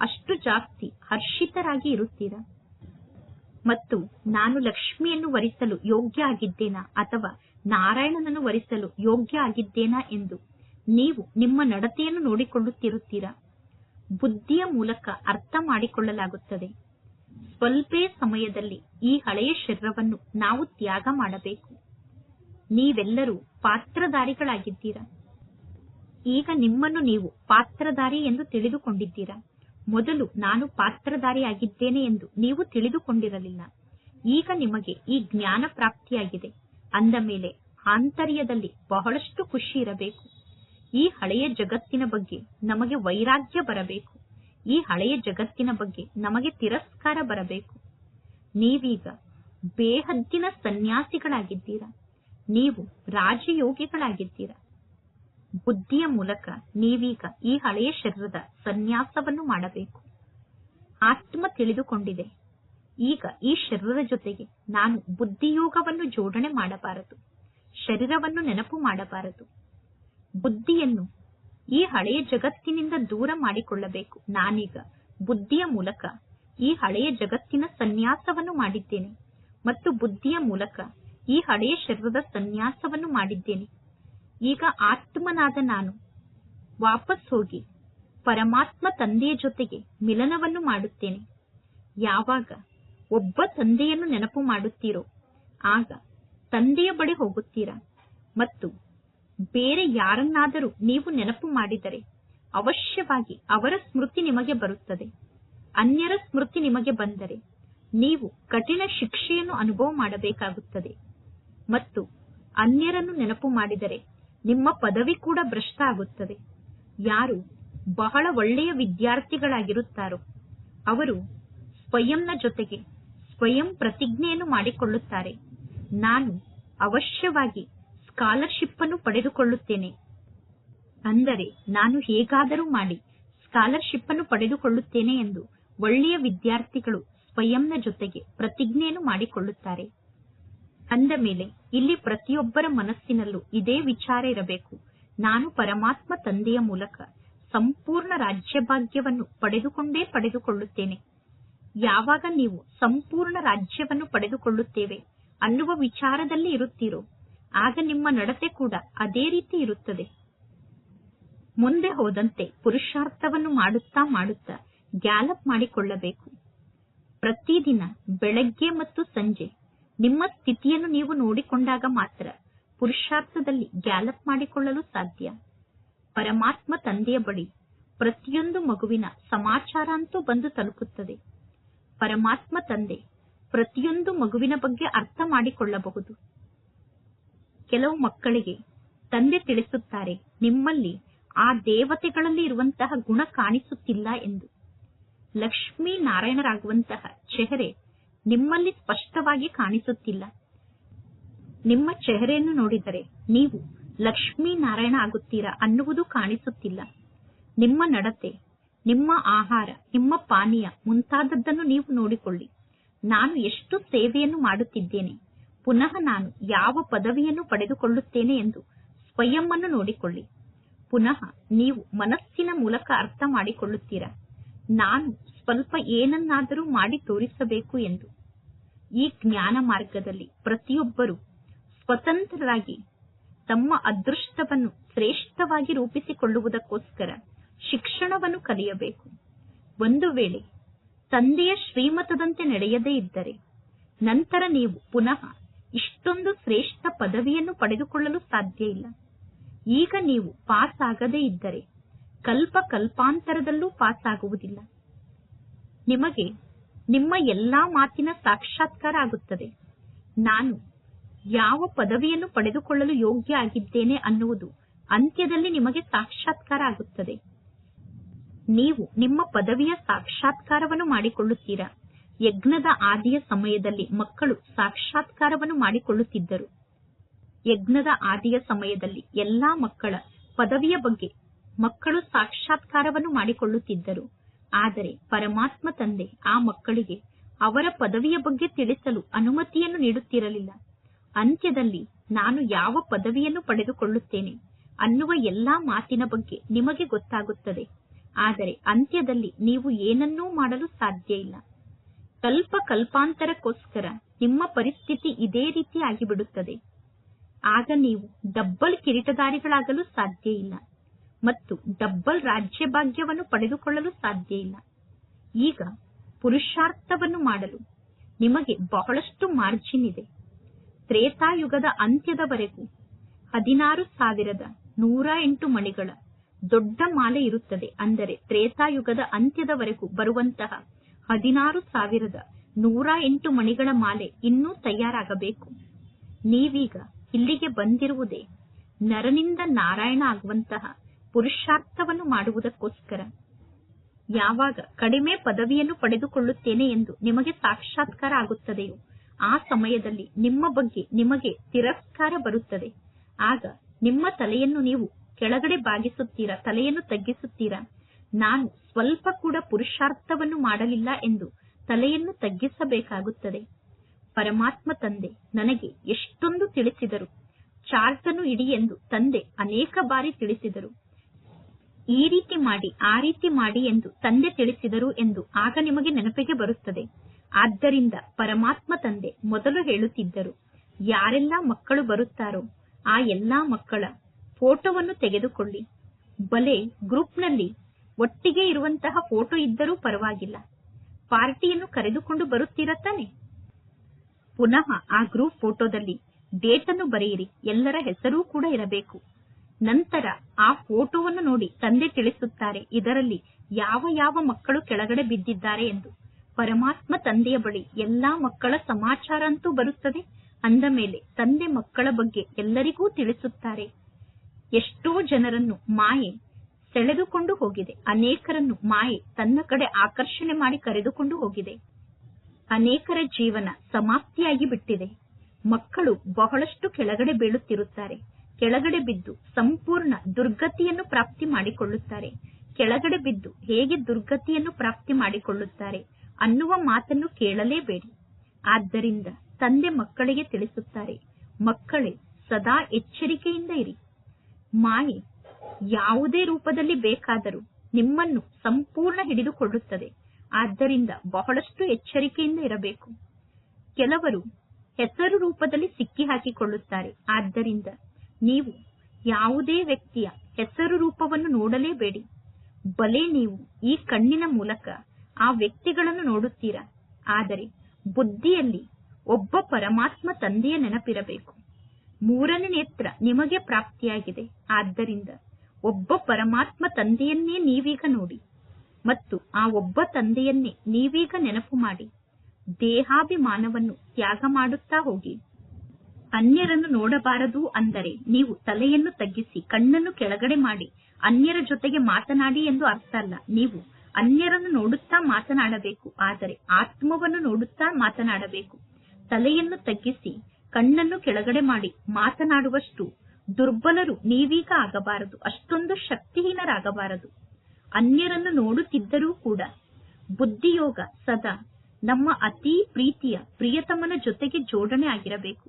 ಅಷ್ಟು ಜಾಸ್ತಿ ಹರ್ಷಿತರಾಗಿ ಇರುತ್ತೀರಾ? ಮತ್ತು ನಾನು ಲಕ್ಷ್ಮಿಯನ್ನು ವರಿಸಲು ಯೋಗ್ಯ ಆಗಿದ್ದೇನಾ ಅಥವಾ ನಾರಾಯಣನನ್ನು ವರಿಸಲು ಯೋಗ್ಯ ಆಗಿದ್ದೇನಾ ಎಂದು ನೀವು ನಿಮ್ಮ ನಡತೆಯನ್ನು ನೋಡಿಕೊಳ್ಳುತ್ತಿರುತ್ತೀರಾ? ಬುದ್ಧಿಯ ಮೂಲಕ ಅರ್ಥ ಮಾಡಿಕೊಳ್ಳಲಾಗುತ್ತದೆ. ಸ್ವಲ್ಪೇ ಸಮಯದಲ್ಲಿ ಈ ಹಳೆಯ ಶರೀರವನ್ನು ನಾವು ತ್ಯಾಗ ಮಾಡಬೇಕು. ನೀವೆಲ್ಲರೂ ಪಾತ್ರಧಾರಿಗಳಾಗಿದ್ದೀರಾ? ಈಗ ನಿಮ್ಮನ್ನು ನೀವು ಪಾತ್ರಧಾರಿ ಎಂದು ತಿಳಿದುಕೊಂಡಿದ್ದೀರಾ? ಮೊದಲು ನಾನು ಪಾತ್ರಧಾರಿಯಾಗಿದ್ದೇನೆ ಎಂದು ನೀವು ತಿಳಿದುಕೊಂಡಿರಲಿಲ್ಲ. ಈಗ ನಿಮಗೆ ಈ ಜ್ಞಾನ ಪ್ರಾಪ್ತಿಯಾಗಿದೆ. ಅಂದ ಮೇಲೆ ಆಂತರ್ಯದಲ್ಲಿ ಬಹಳಷ್ಟು ಖುಷಿ ಇರಬೇಕು. ಈ ಹಳೆಯ ಜಗತ್ತಿನ ಬಗ್ಗೆ ನಮಗೆ ವೈರಾಗ್ಯ ಬರಬೇಕು. ಈ ಹಳೆಯ ಜಗತ್ತಿನ ಬಗ್ಗೆ ನಮಗೆ ತಿರಸ್ಕಾರ ಬರಬೇಕು. ನೀವೀಗ ಬೇಹದ್ದಿನ ಸನ್ಯಾಸಿಗಳಾಗಿದ್ದೀರಾ? ನೀವು ರಾಜಯೋಗಿಗಳಾಗಿದ್ದೀರಾ? ಬುದ್ಧಿಯ ಮೂಲಕ ನೀವೀಗ ಈ ಹಳೆಯ ಶರೀರದ ಸನ್ಯಾಸವನ್ನು ಮಾಡಬೇಕು. ಆತ್ಮ ತಿಳಿದುಕೊಂಡಿದೆ. ಈಗ ಈ ಶರೀರದ ಜೊತೆಗೆ ನಾನು ಬುದ್ಧಿಯೋಗವನ್ನು ಜೋಡಣೆ ಮಾಡಬಾರದು. ಶರೀರವನ್ನು ನೆನಪು ಮಾಡಬಾರದು. ಬುದ್ಧಿಯನ್ನು ಈ ಹಳೆಯ ಜಗತ್ತಿನಿಂದ ದೂರ ಮಾಡಿಕೊಳ್ಳಬೇಕು. ನಾನೀಗ ಬುದ್ಧಿಯ ಮೂಲಕ ಈ ಹಳೆಯ ಜಗತ್ತಿನ ಸನ್ಯಾಸವನ್ನು ಮಾಡಿದ್ದೇನೆ ಮತ್ತು ಬುದ್ಧಿಯ ಮೂಲಕ ಈ ಹಳೆಯ ಶರೀರದ ಸನ್ಯಾಸವನ್ನು ಮಾಡಿದ್ದೇನೆ. ಈಗ ಆತ್ಮನಾದ ನಾನು. ವಾಪಸ್ ಹೋಗಿ ಪರಮಾತ್ಮ ತಂದೆಯ ಜೊತೆಗೆ ಮಿಲನವನ್ನು ಮಾಡುತ್ತೇನೆ. ಯಾವಾಗ ಒಬ್ಬ ತಂದೆಯನ್ನು ನೆನಪು ಮಾಡುತ್ತೀರೋ, ಆಗ ತಂದೆಯ ಬಳಿ ಹೋಗುತ್ತೀರಾ? ಮತ್ತು ಬೇರೆ ಯಾರನ್ನಾದರೂ ನೀವು ನೆನಪು ಮಾಡಿದರೆ ಅವಶ್ಯವಾಗಿ ಅವರ ಸ್ಮೃತಿ ನಿಮಗೆ ಬರುತ್ತದೆ. ಅನ್ಯರ ಸ್ಮೃತಿ ನಿಮಗೆ ಬಂದರೆ ನೀವು ಕಠಿಣ ಶಿಕ್ಷೆಯನ್ನು ಅನುಭವ ಮಾಡಬೇಕಾಗುತ್ತದೆ. ಮತ್ತು ಅನ್ಯರನ್ನು ನೆನಪು ಮಾಡಿದರೆ ನಿಮ್ಮ ಪದವಿ ಕೂಡ ಭ್ರಷ್ಟ ಆಗುತ್ತದೆ ಯಾರು ಬಹಳ ಒಳ್ಳೆಯ ವಿದ್ಯಾರ್ಥಿಗಳಾಗಿರುತ್ತಾರೋ, ಅವರು ಸ್ವಯಂನ ಜೊತೆಗೆ ಸ್ವಯಂ ಪ್ರತಿಜ್ಞೆಯನ್ನು ಮಾಡಿಕೊಳ್ಳುತ್ತಾರೆ. ನಾನು ಅವಶ್ಯವಾಗಿ ಸ್ಕಾಲರ್ಶಿಪ್ ಅನ್ನು ಪಡೆದುಕೊಳ್ಳುತ್ತೇನೆ. ಅಂದರೆ ನಾನು ಹೇಗಾದರೂ ಮಾಡಿ ಸ್ಕಾಲರ್ಶಿಪ್ ಅನ್ನು ಪಡೆದುಕೊಳ್ಳುತ್ತೇನೆ ಎಂದು ಒಳ್ಳೆಯ ವಿದ್ಯಾರ್ಥಿಗಳು ಸ್ವಯಂನ ಜೊತೆಗೆ ಪ್ರತಿಜ್ಞೆಯನ್ನು ಮಾಡಿಕೊಳ್ಳುತ್ತಾರೆ. ಅಂದ ಮೇಲೆ, ಇಲ್ಲಿ ಪ್ರತಿಯೊಬ್ಬರ ಮನಸ್ಸಿನಲ್ಲೂ ಇದೇ ವಿಚಾರ ಇರಬೇಕು. ನಾನು ಪರಮಾತ್ಮ ತಂದೆಯ ಮೂಲಕ ಸಂಪೂರ್ಣ ರಾಜ್ಯಭಾಗ್ಯವನ್ನು ಪಡೆದುಕೊಂಡೇ ಪಡೆದುಕೊಳ್ಳುತ್ತೇನೆ. ಯಾವಾಗ ನೀವು ಸಂಪೂರ್ಣ ರಾಜ್ಯವನ್ನು ಪಡೆದುಕೊಳ್ಳುತ್ತೇವೆ ಅನ್ನುವ ವಿಚಾರದಲ್ಲಿ ಇರುತ್ತೀರೋ, ಆಗ ನಿಮ್ಮ ನಡತೆ ಕೂಡ ಅದೇ ರೀತಿ ಇರುತ್ತದೆ. ಮುಂದೆ ಹೋದಂತೆ ಪುರುಷಾರ್ಥವನ್ನು ಮಾಡುತ್ತಾ ಮಾಡುತ್ತಾ ಗ್ಯಾಲಪ್ ಮಾಡಿಕೊಳ್ಳಬೇಕು. ಪ್ರತಿದಿನ ಬೆಳಗ್ಗೆ ಮತ್ತು ಸಂಜೆ ನಿಮ್ಮ ಸ್ಥಿತಿಯನ್ನು ನೀವು ನೋಡಿಕೊಂಡಾಗ ಮಾತ್ರ ಪುರುಷಾರ್ಥದಲ್ಲಿ ಗ್ಯಾಲಪ್ ಮಾಡಿಕೊಳ್ಳಲು ಸಾಧ್ಯ. ಪರಮಾತ್ಮ ತಂದೆಯ ಬಳಿ ಪ್ರತಿಯೊಂದು ಮಗುವಿನ ಸಮಾಚಾರ ಅಂತೂ ಬಂದು ತಲುಪುತ್ತದೆ. ಪರಮಾತ್ಮ ತಂದೆ ಪ್ರತಿಯೊಂದು ಮಗುವಿನ ಬಗ್ಗೆ ಅರ್ಥ ಮಾಡಿಕೊಳ್ಳಬಹುದು. ಕೆಲವು ಮಕ್ಕಳಿಗೆ ತಂದೆ ತಿಳಿಸುತ್ತಾರೆ, ನಿಮ್ಮಲ್ಲಿ ಆ ದೇವತೆಗಳಲ್ಲಿ ಇರುವಂತಹ ಗುಣ ಕಾಣಿಸುತ್ತಿಲ್ಲ ಎಂದು. ಲಕ್ಷ್ಮೀ ನಾರಾಯಣರಾಗುವಂತಹ ಚೆಹರೆ ನಿಮ್ಮಲ್ಲಿ ಸ್ಪಷ್ಟವಾಗಿ ಕಾಣಿಸುತ್ತಿಲ್ಲ. ನಿಮ್ಮ ಚೆಹರೆಯನ್ನು ನೋಡಿದರೆ ನೀವು ಲಕ್ಷ್ಮೀ ನಾರಾಯಣ ಆಗುತ್ತೀರಾ ಅನ್ನುವುದು ಕಾಣಿಸುತ್ತಿಲ್ಲ. ನಿಮ್ಮ ನಡತೆ, ನಿಮ್ಮ ಆಹಾರ, ನಿಮ್ಮ ಪಾನೀಯ ಮುಂತಾದದ್ದನ್ನು ನೀವು ನೋಡಿಕೊಳ್ಳಿ. ನಾನು ಎಷ್ಟು ಸೇವೆಯನ್ನು ಮಾಡುತ್ತಿದ್ದೇನೆ. ಪುನಃ ನಾನು ಯಾವ ಪದವಿಯನ್ನು ಪಡೆದುಕೊಳ್ಳುತ್ತೇನೆ ಎಂದು ಸ್ವಯಂ ನೋಡಿಕೊಳ್ಳಿ. ಪುನಃ ನೀವು ಮನಸ್ಸಿನ ಮೂಲಕ ಅರ್ಥ ಮಾಡಿಕೊಳ್ಳುತ್ತೀರಾ. ನಾನು ಸ್ವಲ್ಪ ಏನನ್ನಾದರೂ ಮಾಡಿ ತೋರಿಸಬೇಕು ಎಂದು. ಈ ಜ್ಞಾನ ಮಾರ್ಗದಲ್ಲಿ ಪ್ರತಿಯೊಬ್ಬರೂ ಸ್ವತಂತ್ರರಾಗಿ ತಮ್ಮ ಅದೃಷ್ಟವನ್ನು ಶ್ರೇಷ್ಠವಾಗಿ ರೂಪಿಸಿಕೊಳ್ಳುವುದಕ್ಕೋಸ್ಕರ ಶಿಕ್ಷಣವನ್ನು ಕಲಿಯಬೇಕು. ಒಂದು ವೇಳೆ ತಂದೆಯ ಶ್ರೀಮತದಂತೆ ನಡೆಯದೇ ಇದ್ದರೆ ನಂತರ ನೀವು ಪುನಃ ಇಷ್ಟೊಂದು ಶ್ರೇಷ್ಠ ಪದವಿಯನ್ನು ಪಡೆದುಕೊಳ್ಳಲು ಸಾಧ್ಯ ಇಲ್ಲ. ಈಗ ನೀವು ಪಾಸ್ ಆಗದೇ ಇದ್ದರೆ ಕಲ್ಪ ಕಲ್ಪಾಂತರದಲ್ಲೂ ಪಾಸ್ ಆಗುವುದಿಲ್ಲ ನಿಮಗೆ ನಿಮ್ಮ ಎಲ್ಲಾ ಮಾತಿನ ಸಾಕ್ಷಾತ್ಕಾರ ಆಗುತ್ತದೆ. ನಾನು ಯಾವ ಪದವಿಯನ್ನು ಪಡೆದುಕೊಳ್ಳಲು ಯೋಗ್ಯ ಆಗಿದ್ದೇನೆ ಅನ್ನುವುದು ಅಂತ್ಯದಲ್ಲಿ ನಿಮಗೆ ಸಾಕ್ಷಾತ್ಕಾರ ಆಗುತ್ತದೆ. ನೀವು ನಿಮ್ಮ ಪದವಿಯ ಸಾಕ್ಷಾತ್ಕಾರವನ್ನು ಮಾಡಿಕೊಳ್ಳುತ್ತೀರಾ? ಯಜ್ಞದ ಆದಿಯ ಸಮಯದಲ್ಲಿ ಮಕ್ಕಳು ಸಾಕ್ಷಾತ್ಕಾರವನ್ನು ಮಾಡಿಕೊಳ್ಳುತ್ತಿದ್ದರು. ಯಜ್ಞದ ಆದಿಯ ಸಮಯದಲ್ಲಿ ಎಲ್ಲಾ ಮಕ್ಕಳ ಪದವಿಯ ಬಗ್ಗೆ ಮಕ್ಕಳು ಸಾಕ್ಷಾತ್ಕಾರವನ್ನು ಮಾಡಿಕೊಳ್ಳುತ್ತಿದ್ದರು. ಆದರೆ ಪರಮಾತ್ಮ ತಂದೆ ಆ ಮಕ್ಕಳಿಗೆ ಅವರ ಪದವಿಯ ಬಗ್ಗೆ ತಿಳಿಸಲು ಅನುಮತಿಯನ್ನು ನೀಡುತ್ತಿರಲಿಲ್ಲ. ಅಂತ್ಯದಲ್ಲಿ ನಾನು ಯಾವ ಪದವಿಯನ್ನು ಪಡೆದುಕೊಳ್ಳುತ್ತೇನೆ ಅನ್ನುವ ಎಲ್ಲಾ ಮಾತಿನ ಬಗ್ಗೆ ನಿಮಗೆ ಗೊತ್ತಾಗುತ್ತದೆ. ಆದರೆ ಅಂತ್ಯದಲ್ಲಿ ನೀವು ಏನನ್ನೂ ಮಾಡಲು ಸಾಧ್ಯ ಇಲ್ಲ. ಕಲ್ಪ ಕಲ್ಪಾಂತರಕ್ಕೋಸ್ಕರ ನಿಮ್ಮ ಪರಿಸ್ಥಿತಿ ಇದೇ ರೀತಿ ಆಗಿಬಿಡುತ್ತದೆ. ಆಗ ನೀವು ಡಬ್ಬಲ್ ಕಿರೀಟಧಾರಿಗಳಾಗಲು ಸಾಧ್ಯ ಇಲ್ಲ. ಮತ್ತು ಡಬ್ಬಲ್ ರಾಜ್ಯ ಭಾಗ್ಯವನ್ನು ಪಡೆದುಕೊಳ್ಳಲು ಸಾಧ್ಯ ಇಲ್ಲ. ಈಗ ಪುರುಷಾರ್ಥವನ್ನು ಮಾಡಲು ನಿಮಗೆ ಬಹಳಷ್ಟು ಮಾರ್ಜಿನ್ ಇದೆ. ತ್ರೇತಾಯುಗದ ಅಂತ್ಯದವರೆಗೂ ಹದಿನಾರು ಸಾವಿರದ ನೂರ ಎಂಟು ಮಣಿಗಳ ದೊಡ್ಡ ಮಾಲೆ ಇರುತ್ತದೆ. ಅಂದರೆ ತ್ರೇತಾಯುಗದ ಅಂತ್ಯದವರೆಗೂ ಬರುವಂತಹ ಹದಿನಾರು ಸಾವಿರದ ನೂರ ಎಂಟು ಮಣಿಗಳ ಮಾಲೆ ಇನ್ನೂ ತಯಾರಾಗಬೇಕು. ನೀವೀಗ ಇಲ್ಲಿಗೆ ಬಂದಿರುವುದೇ ನರನಿಂದ ನಾರಾಯಣ ಆಗುವಂತಹ ಪುರುಷಾರ್ಥವನ್ನು ಮಾಡುವುದಕ್ಕೋಸ್ಕರ. ಯಾವಾಗ ಕಡಿಮೆ ಪದವಿಯನ್ನು ಪಡೆದುಕೊಳ್ಳುತ್ತೇನೆ ಎಂದು ನಿಮಗೆ ಸಾಕ್ಷಾತ್ಕಾರ ಆಗುತ್ತದೆಯೋ, ಆ ಸಮಯದಲ್ಲಿ ನಿಮ್ಮ ಬಗ್ಗೆ ನಿಮಗೆ ತಿರಸ್ಕಾರ ಬರುತ್ತದೆ. ಆಗ ನಿಮ್ಮ ತಲೆಯನ್ನು ನೀವು ಕೆಳಗಡೆ ಬಾಗಿಸುತ್ತೀರಾ, ತಲೆಯನ್ನು ತಗ್ಗಿಸುತ್ತೀರಾ? ನಾನು ಸ್ವಲ್ಪ ಕೂಡ ಪುರುಷಾರ್ಥವನ್ನು ಮಾಡಲಿಲ್ಲ ಎಂದು ತಲೆಯನ್ನು ತಗ್ಗಿಸಬೇಕಾಗುತ್ತದೆ. ಪರಮಾತ್ಮ ತಂದೆ ನನಗೆ ಎಷ್ಟೊಂದು ತಿಳಿಸಿದರು. ಚಾರ್ಟನ್ನು ಇಡಿ ಎಂದು ತಂದೆ ಅನೇಕ ಬಾರಿ ತಿಳಿಸಿದರು. ಈ ರೀತಿ ಮಾಡಿ, ಆ ರೀತಿ ಮಾಡಿ ಎಂದು ತಂದೆ ತಿಳಿಸಿದರು ಎಂದು ಆಗ ನಿಮಗೆ ನೆನಪಿಗೆ ಬರುತ್ತದೆ. ಆದ್ದರಿಂದ ಪರಮಾತ್ಮ ತಂದೆ ಮೊದಲು ಹೇಳುತ್ತಿದ್ದರು, ಯಾರೆಲ್ಲ ಮಕ್ಕಳು ಬರುತ್ತಾರೋ ಆ ಎಲ್ಲಾ ಮಕ್ಕಳ ಫೋಟೋವನ್ನು ತೆಗೆದುಕೊಳ್ಳಿ. ಬಲೆ ಗ್ರೂಪ್ನಲ್ಲಿ ಒಟ್ಟಿಗೆ ಇರುವಂತಹ ಫೋಟೋ ಇದ್ದರೂ ಪರವಾಗಿಲ್ಲ. ಪಾರ್ಟಿಯನ್ನು ಕರೆದುಕೊಂಡು ಬರುತ್ತೀರಾ ತಾನೆ? ಪುನಃ ಆ ಗ್ರೂಪ್ ಫೋಟೋದಲ್ಲಿ ಡೇಟ್ ಅನ್ನು ಬರೆಯಿರಿ, ಎಲ್ಲರ ಹೆಸರೂ ಕೂಡ ಇರಬೇಕು. ನಂತರ ಆ ಫೋಟೋವನ್ನು ನೋಡಿ ತಂದೆ ತಿಳಿಸುತ್ತಾರೆ, ಇದರಲ್ಲಿ ಯಾವ ಯಾವ ಮಕ್ಕಳು ಕೆಳಗಡೆ ಬಿದ್ದಿದ್ದಾರೆ ಎಂದು. ಪರಮಾತ್ಮ ತಂದೆಯ ಬಳಿ ಎಲ್ಲಾ ಮಕ್ಕಳ ಸಮಾಚಾರ ಅಂತೂ ಬರುತ್ತದೆ. ಅಂದ ಮೇಲೆ ತಂದೆ ಮಕ್ಕಳ ಬಗ್ಗೆ ಎಲ್ಲರಿಗೂ ತಿಳಿಸುತ್ತಾರೆ. ಎಷ್ಟೋ ಜನರನ್ನು ಮಾಯೆ ಸೆಳೆದುಕೊಂಡು ಹೋಗಿದೆ. ಅನೇಕರನ್ನು ಮಾಯೆ ತನ್ನ ಕಡೆ ಆಕರ್ಷಣೆ ಮಾಡಿ ಕರೆದುಕೊಂಡು ಹೋಗಿದೆ. ಅನೇಕರ ಜೀವನ ಸಮಾಪ್ತಿಯಾಗಿ ಬಿಟ್ಟಿದೆ ಮಕ್ಕಳು ಬಹಳಷ್ಟು ಕೆಳಗಡೆ ಬೀಳುತ್ತಿರುತ್ತಾರೆ. ಕೆಳಗಡೆ ಬಿದ್ದು ಸಂಪೂರ್ಣ ದುರ್ಗತಿಯನ್ನು ಪ್ರಾಪ್ತಿ ಮಾಡಿಕೊಳ್ಳುತ್ತಾರೆ. ಕೆಳಗಡೆ ಬಿದ್ದು ಹೇಗೆ ದುರ್ಗತಿಯನ್ನು ಪ್ರಾಪ್ತಿ ಮಾಡಿಕೊಳ್ಳುತ್ತಾರೆ ಅನ್ನುವ ಮಾತನ್ನು ಕೇಳಲೇಬೇಡಿ. ಆದ್ದರಿಂದ ತಂದೆ ಮಕ್ಕಳಿಗೆ ತಿಳಿಸುತ್ತಾರೆ, ಮಕ್ಕಳೇ, ಸದಾ ಎಚ್ಚರಿಕೆಯಿಂದ ಇರಿ. ಮಾಯೆ ಯಾವುದೇ ರೂಪದಲ್ಲಿ ಬೇಕಾದರೂ ನಿಮ್ಮನ್ನು ಸಂಪೂರ್ಣ ಹಿಡಿದುಕೊಳ್ಳುತ್ತದೆ. ಆದ್ದರಿಂದ ಬಹಳಷ್ಟು ಎಚ್ಚರಿಕೆಯಿಂದ ಇರಬೇಕು. ಕೆಲವರು ಹೆಸರು ರೂಪದಲ್ಲಿ ಸಿಕ್ಕಿ ಹಾಕಿಕೊಳ್ಳುತ್ತಾರೆ ಆದ್ದರಿಂದ ನೀವು ಯಾವುದೇ ವ್ಯಕ್ತಿಯ ಹೆಸರು ರೂಪವನ್ನು ನೋಡಲೇಬೇಡಿ. ಬಲೆ ನೀವು ಈ ಕಣ್ಣಿನ ಮೂಲಕ ಆ ವ್ಯಕ್ತಿಗಳನ್ನು ನೋಡುತ್ತೀರಾ. ಆದರೆ ಬುದ್ಧಿಯಲ್ಲಿ ಒಬ್ಬ ಪರಮಾತ್ಮ ತಂದೆಯ ನೆನಪಿರಬೇಕು. ಮೂರನೇ ನೇತ್ರ ನಿಮಗೆ ಪ್ರಾಪ್ತಿಯಾಗಿದೆ. ಆದ್ದರಿಂದ ಒಬ್ಬ ಪರಮಾತ್ಮ ತಂದೆಯನ್ನೇ ನೀವೀಗ ನೋಡಿ ಮತ್ತು ಆ ಒಬ್ಬ ತಂದೆಯನ್ನೇ ನೀವೀಗ ನೆನಪು ಮಾಡಿ. ದೇಹಾಭಿಮಾನವನ್ನು ತ್ಯಾಗ ಮಾಡುತ್ತಾ ಹೋಗಿ. ಅನ್ಯರನ್ನು ನೋಡಬಾರದು ಅಂದರೆ ನೀವು ತಲೆಯನ್ನು ತಗ್ಗಿಸಿ ಕಣ್ಣನ್ನು ಕೆಳಗಡೆ ಮಾಡಿ ಅನ್ಯರ ಜೊತೆಗೆ ಮಾತನಾಡಿ ಎಂದು ಅರ್ಥ ಅಲ್ಲ ನೀವು ಅನ್ಯರನ್ನು ನೋಡುತ್ತಾ ಮಾತನಾಡಬೇಕು, ಆದರೆ ಆತ್ಮವನ್ನು ನೋಡುತ್ತಾ ಮಾತನಾಡಬೇಕು. ತಲೆಯನ್ನು ತಗ್ಗಿಸಿ ಕಣ್ಣನ್ನು ಕೆಳಗಡೆ ಮಾಡಿ ಮಾತನಾಡುವಷ್ಟು ದುರ್ಬಲರು ನೀವೀಗ ಆಗಬಾರದು, ಅಷ್ಟೊಂದು ಶಕ್ತಿಹೀನರಾಗಬಾರದು. ಅನ್ಯರನ್ನು ನೋಡುತ್ತಿದ್ದರೂ ಕೂಡ ಬುದ್ಧಿಯೋಗ ಸದಾ ನಮ್ಮ ಅತೀ ಪ್ರೀತಿಯ ಪ್ರಿಯತಮನ ಜೊತೆಗೆ ಜೋಡಣೆ ಆಗಿರಬೇಕು.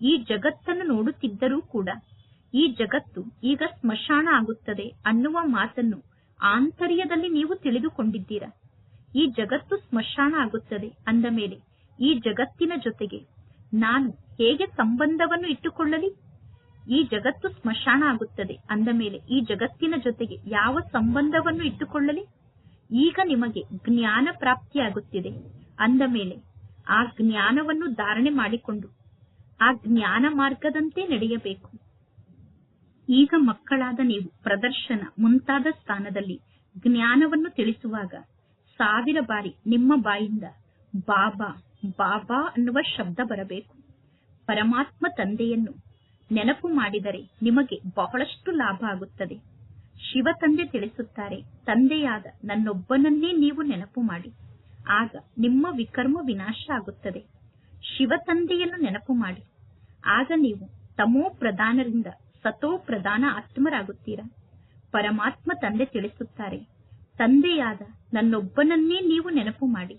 ಈ ಜಗತ್ತನ್ನು ನೋಡುತ್ತಿದ್ದರೂ ಕೂಡ ಈ ಜಗತ್ತು ಈಗ ಸ್ಮಶಾನ ಆಗುತ್ತದೆ ಅನ್ನುವ ಮಾತನ್ನು ಆಂತರ್ಯದಲ್ಲಿ ನೀವು ತಿಳಿದುಕೊಂಡಿದ್ದೀರಾ. ಈ ಜಗತ್ತು ಸ್ಮಶಾನ ಆಗುತ್ತದೆ ಅಂದ ಮೇಲೆ ಈ ಜಗತ್ತಿನ ಜೊತೆಗೆ ನಾನು ಹೇಗೆ ಸಂಬಂಧವನ್ನು ಇಟ್ಟುಕೊಳ್ಳಲಿ? ಈ ಜಗತ್ತು ಸ್ಮಶಾನ ಆಗುತ್ತದೆ ಅಂದ ಮೇಲೆ ಈ ಜಗತ್ತಿನ ಜೊತೆಗೆ ಯಾವ ಸಂಬಂಧವನ್ನು ಇಟ್ಟುಕೊಳ್ಳಲಿ? ಈಗ ನಿಮಗೆ ಜ್ಞಾನ ಪ್ರಾಪ್ತಿಯಾಗುತ್ತಿದೆ ಅಂದ ಮೇಲೆ ಆ ಜ್ಞಾನವನ್ನು ಧಾರಣೆ ಮಾಡಿಕೊಂಡು ಆ ಜ್ಞಾನ ಮಾರ್ಗದಂತೆ ನಡೆಯಬೇಕು. ಈಗ ಮಕ್ಕಳಾದ ನೀವು ಪ್ರದರ್ಶನ ಮುಂತಾದ ಸ್ಥಾನದಲ್ಲಿ ಜ್ಞಾನವನ್ನು ತಿಳಿಸುವಾಗ ಸಾವಿರ ಬಾರಿ ನಿಮ್ಮ ಬಾಯಿಂದ ಬಾಬಾ ಬಾಬಾ ಅನ್ನುವ ಶಬ್ದ ಬರಬೇಕು. ಪರಮಾತ್ಮ ತಂದೆಯನ್ನು ನೆನಪು ಮಾಡಿದರೆ ನಿಮಗೆ ಬಹಳಷ್ಟು ಲಾಭ ಆಗುತ್ತದೆ. ಶಿವ ತಂದೆ ತಿಳಿಸುತ್ತಾರೆ, ತಂದೆಯಾದ ನನ್ನೊಬ್ಬನನ್ನೇ ನೀವು ನೆನಪು ಮಾಡಿ. ಆಗ ನಿಮ್ಮ ವಿಕರ್ಮ ವಿನಾಶ ಆಗುತ್ತದೆ. ಶಿವ ತಂದೆಯನ್ನು ನೆನಪು ಮಾಡಿ. ಆಗ ನೀವು ತಮೋ ಪ್ರಧಾನರಿಂದ ಸತೋ ಪ್ರಧಾನ ಆತ್ಮರಾಗುತ್ತೀರಾ? ಪರಮಾತ್ಮ ತಂದೆ ತಿಳಿಸುತ್ತಾರೆ, ತಂದೆಯಾದ ನನ್ನೊಬ್ಬನನ್ನೇ ನೀವು ನೆನಪು ಮಾಡಿ.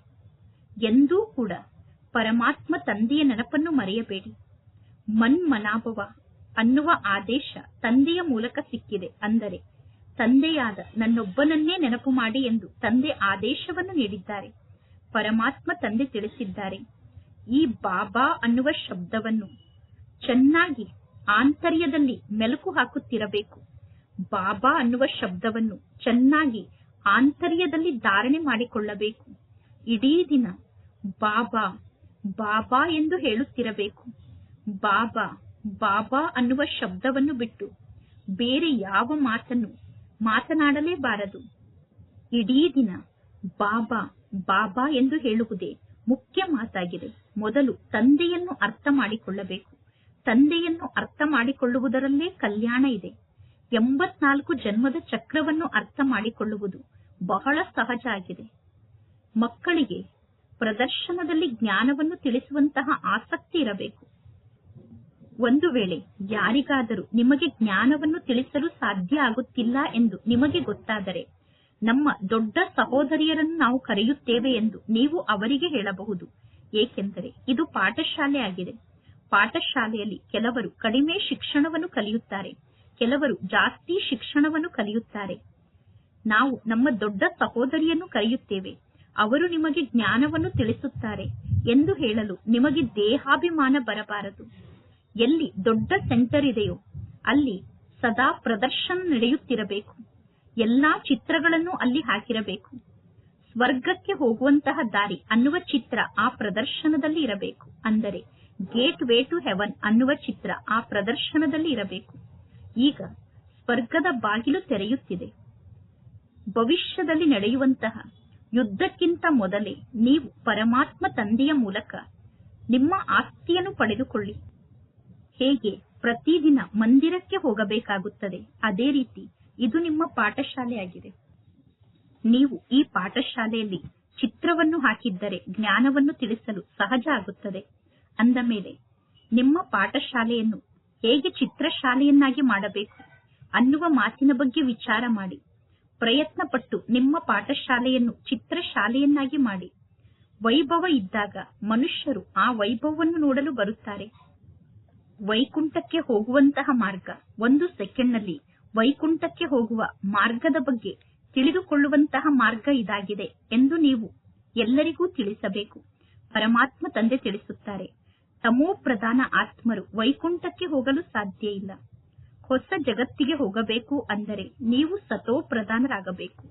ಎಂದೂ ಕೂಡ ಪರಮಾತ್ಮ ತಂದೆಯ ನೆನಪನ್ನು ಮರೆಯಬೇಡಿ. ಮನ್ಮನಾಭವ ಅನ್ನುವ ಆದೇಶ ತಂದೆಯ ಮೂಲಕ ಸಿಕ್ಕಿದೆ ಅಂದರೆ ತಂದೆಯಾದ ನನ್ನೊಬ್ಬನನ್ನೇ ನೆನಪು ಮಾಡಿ ಎಂದು ತಂದೆ ಆದೇಶವನ್ನು ನೀಡಿದ್ದಾರೆ. ಪರಮಾತ್ಮ ತಂದೆ ತಿಳಿಸಿದ್ದಾರೆ. ಈ ಬಾಬಾ ಅನ್ನುವ ಶಬ್ದವನ್ನು ಚೆನ್ನಾಗಿ ಆಂತರ್ಯದಲ್ಲಿ ಮೆಲುಕು ಹಾಕುತ್ತಿರಬೇಕು. ಬಾಬಾ ಅನ್ನುವ ಶಬ್ದವನ್ನು ಚೆನ್ನಾಗಿ ಆಂತರ್ಯದಲ್ಲಿ ಧಾರಣೆ ಮಾಡಿಕೊಳ್ಳಬೇಕು. ಇಡೀ ದಿನ ಬಾಬಾ ಬಾಬಾ ಎಂದು ಹೇಳುತ್ತಿರಬೇಕು. ಬಾಬಾ ಬಾಬಾ ಅನ್ನುವ ಶಬ್ದವನ್ನು ಬಿಟ್ಟು ಬೇರೆ ಯಾವ ಮಾತನ್ನು ಮಾತನಾಡಲೇಬಾರದು. ಇಡೀ ದಿನ ಬಾಬಾ ಬಾಬಾ ಎಂದು ಹೇಳುವುದೇ ಮುಖ್ಯ ಮಾತಾಗಿದೆ. ಮೊದಲು ತಂದೆಯನ್ನು ಅರ್ಥ ಮಾಡಿಕೊಳ್ಳಬೇಕು. ತಂದೆಯನ್ನು ಅರ್ಥ ಮಾಡಿಕೊಳ್ಳುವುದರಲ್ಲೇ ಕಲ್ಯಾಣ ಇದೆ. ಎಂಬತ್ನಾಲ್ಕು ಜನ್ಮದ ಚಕ್ರವನ್ನು ಅರ್ಥ ಮಾಡಿಕೊಳ್ಳುವುದು ಬಹಳ ಸಹಜ ಆಗಿದೆ. ಮಕ್ಕಳಿಗೆ ಪ್ರದರ್ಶನದಲ್ಲಿ ಜ್ಞಾನವನ್ನು ತಿಳಿಸುವಂತಹ ಆಸಕ್ತಿ ಇರಬೇಕು. ಒಂದು ವೇಳೆ ಯಾರಿಗಾದರೂ ನಿಮಗೆ ಜ್ಞಾನವನ್ನು ತಿಳಿಸಲು ಸಾಧ್ಯ ಆಗುತ್ತಿಲ್ಲ ಎಂದು ನಿಮಗೆ ಗೊತ್ತಾದರೆ ನಮ್ಮ ದೊಡ್ಡ ಸಹೋದರಿಯರನ್ನು ನಾವು ಕರೆಯುತ್ತೇವೆ ಎಂದು ನೀವು ಅವರಿಗೆ ಹೇಳಬಹುದು. ಏಕೆಂದರೆ ಇದು ಪಾಠಶಾಲೆ ಆಗಿದೆ. ಪಾಠಶಾಲೆಯಲ್ಲಿ ಕೆಲವರು ಕಡಿಮೆ ಶಿಕ್ಷಣವನ್ನು ಕಲಿಯುತ್ತಾರೆ. ಕೆಲವರು ಜಾಸ್ತಿ ಶಿಕ್ಷಣವನ್ನು ಕಲಿಯುತ್ತಾರೆ. ನಾವು ನಮ್ಮ ದೊಡ್ಡ ಸಹೋದರಿಯನ್ನು ಕರೆಯುತ್ತೇವೆ. ಅವರು ನಿಮಗೆ ಜ್ಞಾನವನ್ನು ತಿಳಿಸುತ್ತಾರೆ ಎಂದು ಹೇಳಲು ನಿಮಗೆ ದೇಹಾಭಿಮಾನ ಬರಬಾರದು. ಎಲ್ಲಿ ದೊಡ್ಡ ಸೆಂಟರ್ ಇದೆಯೋ ಅಲ್ಲಿ ಸದಾ ಪ್ರದರ್ಶನ ನಡೆಯುತ್ತಿರಬೇಕು. ಎಲ್ಲಾ ಚಿತ್ರಗಳನ್ನು ಅಲ್ಲಿ ಹಾಕಿರಬೇಕು. ಸ್ವರ್ಗಕ್ಕೆ ಹೋಗುವಂತಹ ದಾರಿ ಅನ್ನುವ ಚಿತ್ರ ಆ ಪ್ರದರ್ಶನದಲ್ಲಿ ಇರಬೇಕು. ಅಂದರೆ ಗೇಟ್ ವೇ ಟು ಹೆವನ್ ಅನ್ನುವ ಚಿತ್ರ ಆ ಪ್ರದರ್ಶನದಲ್ಲಿ ಇರಬೇಕು. ಈಗ, ಸ್ವರ್ಗದ ಬಾಗಿಲು ತೆರೆಯುತ್ತಿದೆ. ಭವಿಷ್ಯದಲ್ಲಿ ನಡೆಯುವಂತಹ ಯುದ್ಧಕ್ಕಿಂತ ಮೊದಲೇ ನೀವು ಪರಮಾತ್ಮ ತಂದೆಯ ಮೂಲಕ ನಿಮ್ಮ ಆಸ್ತಿಯನ್ನು ಪಡೆದುಕೊಳ್ಳಿ. ಹೇಗೆ? ಪ್ರತಿದಿನ ಮಂದಿರಕ್ಕೆ ಹೋಗಬೇಕಾಗುತ್ತದೆ. ಅದೇ ರೀತಿ ಇದು ನಿಮ್ಮ ಪಾಠಶಾಲೆಯಾಗಿದೆ. ನೀವು ಈ ಪಾಠಶಾಲೆಯಲ್ಲಿ ಚಿತ್ರವನ್ನು ಹಾಕಿದ್ದರೆ ಜ್ಞಾನವನ್ನು ತಿಳಿಸಲು ಸಹಜ ಆಗುತ್ತದೆ. ಅಂದ ಮೇಲೆ, ನಿಮ್ಮ ಪಾಠಶಾಲೆಯನ್ನು ಹೇಗೆ ಚಿತ್ರಶಾಲೆಯನ್ನಾಗಿ ಮಾಡಬೇಕು ಅನ್ನುವ ಮಾತಿನ ಬಗ್ಗೆ ವಿಚಾರ ಮಾಡಿ. ಪ್ರಯತ್ನಪಟ್ಟು ನಿಮ್ಮ ಪಾಠಶಾಲೆಯನ್ನು ಚಿತ್ರಶಾಲೆಯನ್ನಾಗಿ ಮಾಡಿ. ವೈಭವ ಇದ್ದಾಗ ಮನುಷ್ಯರು ಆ ವೈಭವವನ್ನು ನೋಡಲು ಬರುತ್ತಾರೆ. ವೈಕುಂಠಕ್ಕೆ ಹೋಗುವಂತಹ ಮಾರ್ಗ ಒಂದು ಸೆಕೆಂಡ್ನಲ್ಲಿ ವೈಕುಂಠಕ್ಕೆ ಹೋಗುವ ಮಾರ್ಗದ ಬಗ್ಗೆ ತಿಳಿದುಕೊಳ್ಳುವಂತಹ ಮಾರ್ಗ ಇದಾಗಿದೆ ಎಂದು ನೀವು ಎಲ್ಲರಿಗೂ ತಿಳಿಸಬೇಕು. ಪರಮಾತ್ಮ ತಂದೆ ತಿಳಿಸುತ್ತಾರೆ, ತಮೋ ಪ್ರಧಾನ ಆತ್ಮರು ವೈಕುಂಠಕ್ಕೆ ಹೋಗಲು ಸಾಧ್ಯ ಇಲ್ಲ. ಹೊಸ ಜಗತ್ತಿಗೆ ಹೋಗಬೇಕು ಅಂದರೆ ನೀವು ಸತೋ ಪ್ರಧಾನರಾಗಬೇಕು.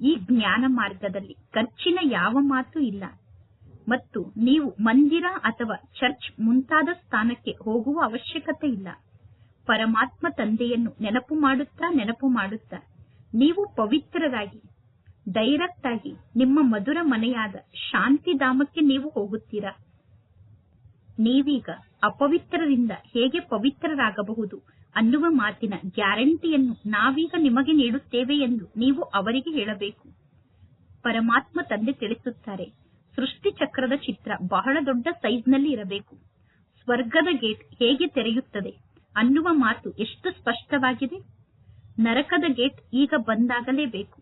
ಈ ಜ್ಞಾನ ಮಾರ್ಗದಲ್ಲಿ ಖರ್ಚಿನ ಯಾವ ಮಾತು ಇಲ್ಲ. ಮತ್ತು ನೀವು ಮಂದಿರ ಅಥವಾ ಚರ್ಚ್ ಮುಂತಾದ ಸ್ಥಾನಕ್ಕೆ ಹೋಗುವ ಅವಶ್ಯಕತೆ ಇಲ್ಲ. ಪರಮಾತ್ಮ ತಂದೆಯನ್ನು ನೆನಪು ಮಾಡುತ್ತಾ ನೆನಪು ಮಾಡುತ್ತಾ ನೀವು ಪವಿತ್ರರಾಗಿ ಡೈರೆಕ್ಟ್ ಆಗಿ ನಿಮ್ಮ ಮಧುರ ಮನೆಯಾದ ಶಾಂತಿಧಾಮಕ್ಕೆ ನೀವು ಹೋಗುತ್ತೀರಾ? ನೀವೀಗ ಅಪವಿತ್ರರಿಂದ ಹೇಗೆ ಪವಿತ್ರರಾಗಬಹುದು ಅನ್ನುವ ಮಾತಿನ ಗ್ಯಾರಂಟಿಯನ್ನು ನಾವೀಗ ನಿಮಗೆ ನೀಡುತ್ತೇವೆ ಎಂದು ನೀವು ಅವರಿಗೆ ಹೇಳಬೇಕು. ಪರಮಾತ್ಮ ತಂದೆ ತಿಳಿಸುತ್ತಾರೆ, ಸೃಷ್ಟಿ ಚಕ್ರದ ಚಿತ್ರ ಬಹಳ ದೊಡ್ಡ ಸೈಜ್ನಲ್ಲಿ ಇರಬೇಕು. ಸ್ವರ್ಗದ ಗೇಟ್ ಹೇಗೆ ತೆರೆಯುತ್ತದೆ? ಅನ್ನುವ ಮಾತು ಎಷ್ಟು ಸ್ಪಷ್ಟವಾಗಿದೆ? ನರಕದ ಗೇಟ್ ಈಗ ಬಂದಾಗಲೇಬೇಕು.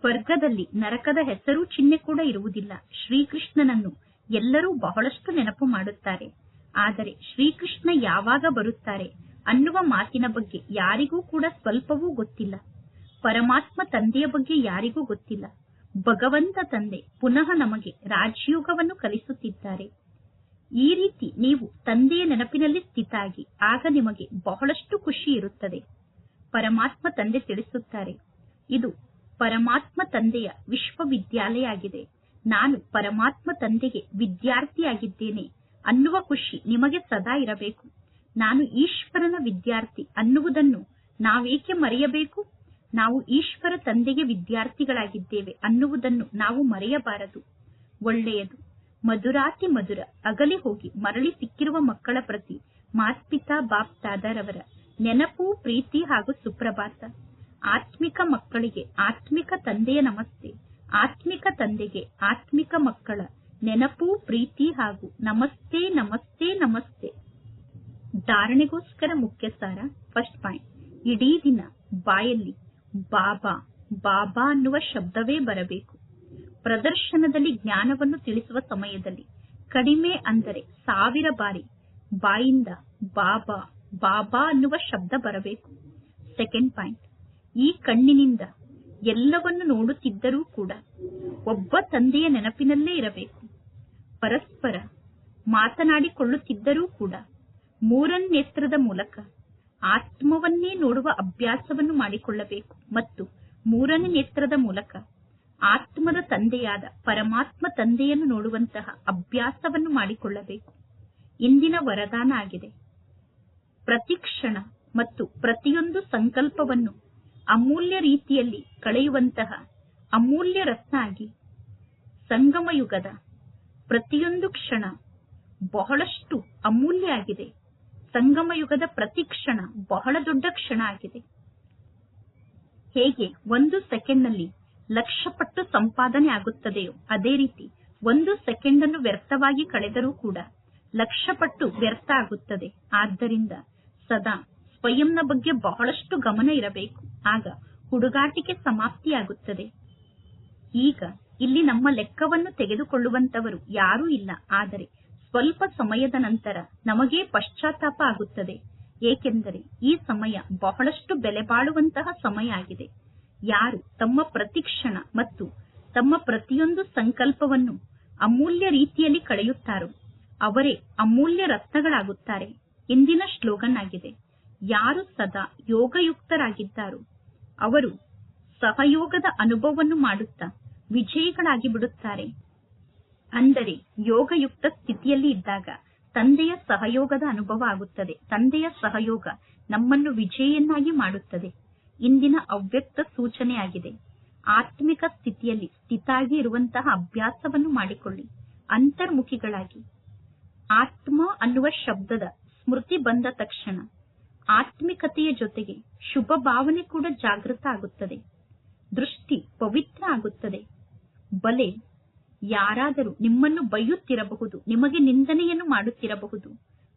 ಸ್ವರ್ಗದಲ್ಲಿ ನರಕದ ಹೆಸರು ಚಿಹ್ನೆ ಕೂಡ ಇರುವುದಿಲ್ಲ. ಶ್ರೀಕೃಷ್ಣನನ್ನು ಎಲ್ಲರೂ ಬಹಳಷ್ಟು ನೆನಪು ಮಾಡುತ್ತಾರೆ. ಆದರೆ ಶ್ರೀಕೃಷ್ಣ ಯಾವಾಗ ಬರುತ್ತಾರೆ ಅನ್ನುವ ಮಾತಿನ ಬಗ್ಗೆ ಯಾರಿಗೂ ಕೂಡ ಸ್ವಲ್ಪವೂ ಗೊತ್ತಿಲ್ಲ. ಪರಮಾತ್ಮ ತಂದೆಯ ಬಗ್ಗೆ ಯಾರಿಗೂ ಗೊತ್ತಿಲ್ಲ. ಭಗವಂತ ತಂದೆ ಪುನಃ ನಮಗೆ ರಾಜಯೋಗವನ್ನು ಕಲಿಸುತ್ತಿದ್ದಾರೆ. ಈ ರೀತಿ ನೀವು ತಂದೆಯ ನೆನಪಿನಲ್ಲಿ ಸ್ಥಿತಾಗಿ, ಆಗ ನಿಮಗೆ ಬಹಳಷ್ಟು ಖುಷಿ ಇರುತ್ತದೆ. ಪರಮಾತ್ಮ ತಂದೆ ತಿಳಿಸುತ್ತಾರೆ, ಇದು ಪರಮಾತ್ಮ ತಂದೆಯ ವಿಶ್ವವಿದ್ಯಾಲಯ ಆಗಿದೆ ನಾನು ಪರಮಾತ್ಮ ತಂದೆಗೆ ವಿದ್ಯಾರ್ಥಿಯಾಗಿದ್ದೇನೆ ಅನ್ನುವ ಖುಷಿ ನಿಮಗೆ ಸದಾ ಇರಬೇಕು. ನಾನು ಈಶ್ವರನ ವಿದ್ಯಾರ್ಥಿ ಅನ್ನುವುದನ್ನು ನಾವೇಕೆ ಮರೆಯಬೇಕು? ನಾವು ಈಶ್ವರ ತಂದೆಗೆ ವಿದ್ಯಾರ್ಥಿಗಳಾಗಿದ್ದೇವೆ ಅನ್ನುವುದನ್ನು ನಾವು ಮರೆಯಬಾರದು. ಒಳ್ಳೆಯದು ಮಧುರಾತಿ ಮಧುರ ಅಗಲಿ ಹೋಗಿ ಮರಳಿ ಸಿಕ್ಕಿರುವ ಮಕ್ಕಳ ಪ್ರತಿ ಮಾತ್ಪಿತಾ ಬಾಪ್ ದಾದಾರವರ ನೆನಪು, ಪ್ರೀತಿ ಹಾಗೂ ಸುಪ್ರಭಾತ. ಆತ್ಮಿಕ ಮಕ್ಕಳಿಗೆ ಆತ್ಮಿಕ ತಂದೆಯ ನಮಸ್ತೆ. ಆತ್ಮಿಕ ತಂದೆಗೆ ಆತ್ಮಿಕ ಮಕ್ಕಳ ನೆನಪು, ಪ್ರೀತಿ ಹಾಗೂ ನಮಸ್ತೆ ನಮಸ್ತೆ ನಮಸ್ತೆ. ಧಾರಣೆಗೋಸ್ಕರ ಮುಖ್ಯ ಸಾರ ಫಸ್ಟ್ ಪಾಯಿಂಟ್ ಇಡೀ ದಿನ ಬಾಯಲ್ಲಿ ಬಾಬಾ ಬಾಬಾ ಅನ್ನುವ ಶಬ್ದವೇ ಬರಬೇಕು. ಪ್ರದರ್ಶನದಲ್ಲಿ ಜ್ಞಾನವನ್ನು ತಿಳಿಸುವ ಸಮಯದಲ್ಲಿ. ಕಡಿಮೆ ಅಂದರೆ ಸಾವಿರ ಬಾರಿ ಬಾಯಿಂದ ಬಾಬಾ ಬಾಬಾ ಅನ್ನುವ ಶಬ್ದ ಬರಬೇಕು. ಸೆಕೆಂಡ್ ಪಾಯಿಂಟ್ ಈ ಕಣ್ಣಿನಿಂದ ಎಲ್ಲವನ್ನು ನೋಡುತ್ತಿದ್ದರೂ ಕೂಡ ಒಬ್ಬ ತಂದೆಯ ನೆನಪಿನಲ್ಲೇ ಇರಬೇಕು. ಪರಸ್ಪರ ಮಾತನಾಡಿಕೊಳ್ಳುತ್ತಿದ್ದರೂ ಕೂಡ ಮೂರನ್ನೇತ್ರದ ಮೂಲಕ ಆತ್ಮವನ್ನೇ ನೋಡುವ ಅಭ್ಯಾಸವನ್ನು ಮಾಡಿಕೊಳ್ಳಬೇಕು ಮತ್ತು ಮೂರನೇ ನೇತ್ರದ ಮೂಲಕ ಆತ್ಮದ ತಂದೆಯಾದ ಪರಮಾತ್ಮ ತಂದೆಯನ್ನು ನೋಡುವಂತಹ ಅಭ್ಯಾಸವನ್ನು ಮಾಡಿಕೊಳ್ಳಬೇಕು. ಇಂದಿನ ವರದಾನ ಆಗಿದೆ. ಪ್ರತಿಕ್ಷಣ ಮತ್ತು ಪ್ರತಿಯೊಂದು ಸಂಕಲ್ಪವನ್ನು ಅಮೂಲ್ಯ ರೀತಿಯಲ್ಲಿ ಕಳೆಯುವಂತಹ ಅಮೂಲ್ಯ ರತ್ನ ಆಗಿ ಸಂಗಮ ಯುಗದ ಪ್ರತಿಯೊಂದು ಕ್ಷಣ ಬಹಳಷ್ಟು ಅಮೂಲ್ಯ ಆಗಿದೆ. ಸಂಗಮ ಯುಗದ ಪ್ರತಿ ಕ್ಷಣ ಬಹಳ ದೊಡ್ಡ ಕ್ಷಣ ಆಗಿದೆ. ಹೇಗೆ? ಒಂದು ಸೆಕೆಂಡ್ನಲ್ಲಿ ಲಕ್ಷ ಪಟ್ಟು ಸಂಪಾದನೆ ಆಗುತ್ತದೆಯೋ ಅದೇ ರೀತಿ ಒಂದು ಸೆಕೆಂಡ್ ಅನ್ನು ವ್ಯರ್ಥವಾಗಿ ಕಳೆದರೂ ಕೂಡ ಲಕ್ಷ ಪಟ್ಟು ವ್ಯರ್ಥ ಆಗುತ್ತದೆ. ಆದ್ದರಿಂದ ಸದಾ ಸ್ವಯಂನ ಬಗ್ಗೆ ಬಹಳಷ್ಟು ಗಮನ ಇರಬೇಕು. ಆಗ ಹುಡುಗಾಟಿಕೆ ಸಮಾಪ್ತಿಯಾಗುತ್ತದೆ. ಈಗ ಇಲ್ಲಿ ನಮ್ಮ ಲೆಕ್ಕವನ್ನು ತೆಗೆದುಕೊಳ್ಳುವಂತವರು ಯಾರೂ ಇಲ್ಲ. ಆದರೆ ಸ್ವಲ್ಪ ಸಮಯದ ನಂತರ ನಮಗೇ ಪಶ್ಚಾತ್ತಾಪ ಆಗುತ್ತದೆ. ಏಕೆಂದರೆ ಈ ಸಮಯ ಬಹಳಷ್ಟು ಬೆಲೆ ಬಾಳುವಂತಹ ಸಮಯ ಆಗಿದೆ. ಯಾರು ತಮ್ಮ ಪ್ರತಿಕ್ಷಣ ಮತ್ತು ತಮ್ಮ ಪ್ರತಿಯೊಂದು ಸಂಕಲ್ಪವನ್ನು ಅಮೂಲ್ಯ ರೀತಿಯಲ್ಲಿ ಕಳೆಯುತ್ತಾರೋ, ಅವರೇ ಅಮೂಲ್ಯ ರತ್ನಗಳಾಗುತ್ತಾರೆ. ಇಂದಿನ ಶ್ಲೋಗನ್ ಆಗಿದೆ ಯಾರು ಸದಾ ಯೋಗಯುಕ್ತರಾಗಿದ್ದಾರೋ, ಅವರು ಸಹಯೋಗದ ಅನುಭವವನ್ನು ಮಾಡುತ್ತಾ ವಿಜಯಿಗಳಾಗಿ ಬಿಡುತ್ತಾರೆ. ಅಂದರೆ ಯೋಗಯುಕ್ತ ಸ್ಥಿತಿಯಲ್ಲಿ ಇದ್ದಾಗ ತಂದೆಯ ಸಹಯೋಗದ ಅನುಭವ ಆಗುತ್ತದೆ. ತಂದೆಯ ಸಹಯೋಗ ನಮ್ಮನ್ನು ವಿಜಯಿಯನ್ನಾಗಿ ಮಾಡುತ್ತದೆ. ಇಂದಿನ ಅವ್ಯಕ್ತ ಸೂಚನೆಯಾಗಿದೆ. ಆತ್ಮಿಕ ಸ್ಥಿತಿಯಲ್ಲಿ ಸ್ಥಿತಾಗಿ ಇರುವಂತಹ ಅಭ್ಯಾಸವನ್ನು ಮಾಡಿಕೊಳ್ಳಿ. ಅಂತರ್ಮುಖಿಗಳಾಗಿ. ಆತ್ಮ ಅನ್ನುವ ಶಬ್ದದ ಸ್ಮೃತಿ ಬಂದ ತಕ್ಷಣ ಆತ್ಮಿಕತೆಯ ಜೊತೆಗೆ ಶುಭ ಭಾವನೆ ಕೂಡ ಜಾಗೃತ ಆಗುತ್ತದೆ. ದೃಷ್ಟಿ ಪವಿತ್ರ ಆಗುತ್ತದೆ. ಬಲೆ ಯಾರಾದರೂ ನಿಮ್ಮನ್ನು ಬೈಯುತ್ತಿರಬಹುದು, ನಿಮಗೆ ನಿಂದನೆಯನ್ನು ಮಾಡುತ್ತಿರಬಹುದು.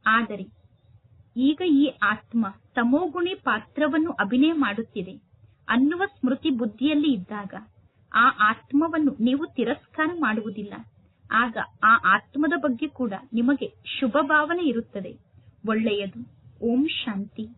ಆದರೆ ಈಗ ಈ ಆತ್ಮ ತಮೋಗುಣಿ ಪಾತ್ರವನ್ನು ಅಭಿನಯ ಮಾಡುತ್ತಿದೆ. ಅನ್ನುವ ಸ್ಮೃತಿ ಬುದ್ಧಿಯಲ್ಲಿ ಇದ್ದಾಗ ಆ ಆತ್ಮವನ್ನು ನೀವು ತಿರಸ್ಕಾರ ಮಾಡುವುದಿಲ್ಲ. ಆಗ ಆ ಆತ್ಮದ ಬಗ್ಗೆ ಕೂಡ ನಿಮಗೆ ಶುಭ ಭಾವನೆ ಇರುತ್ತದೆ. ಒಳ್ಳೆಯದು. ಓಂ ಶಾಂತಿ.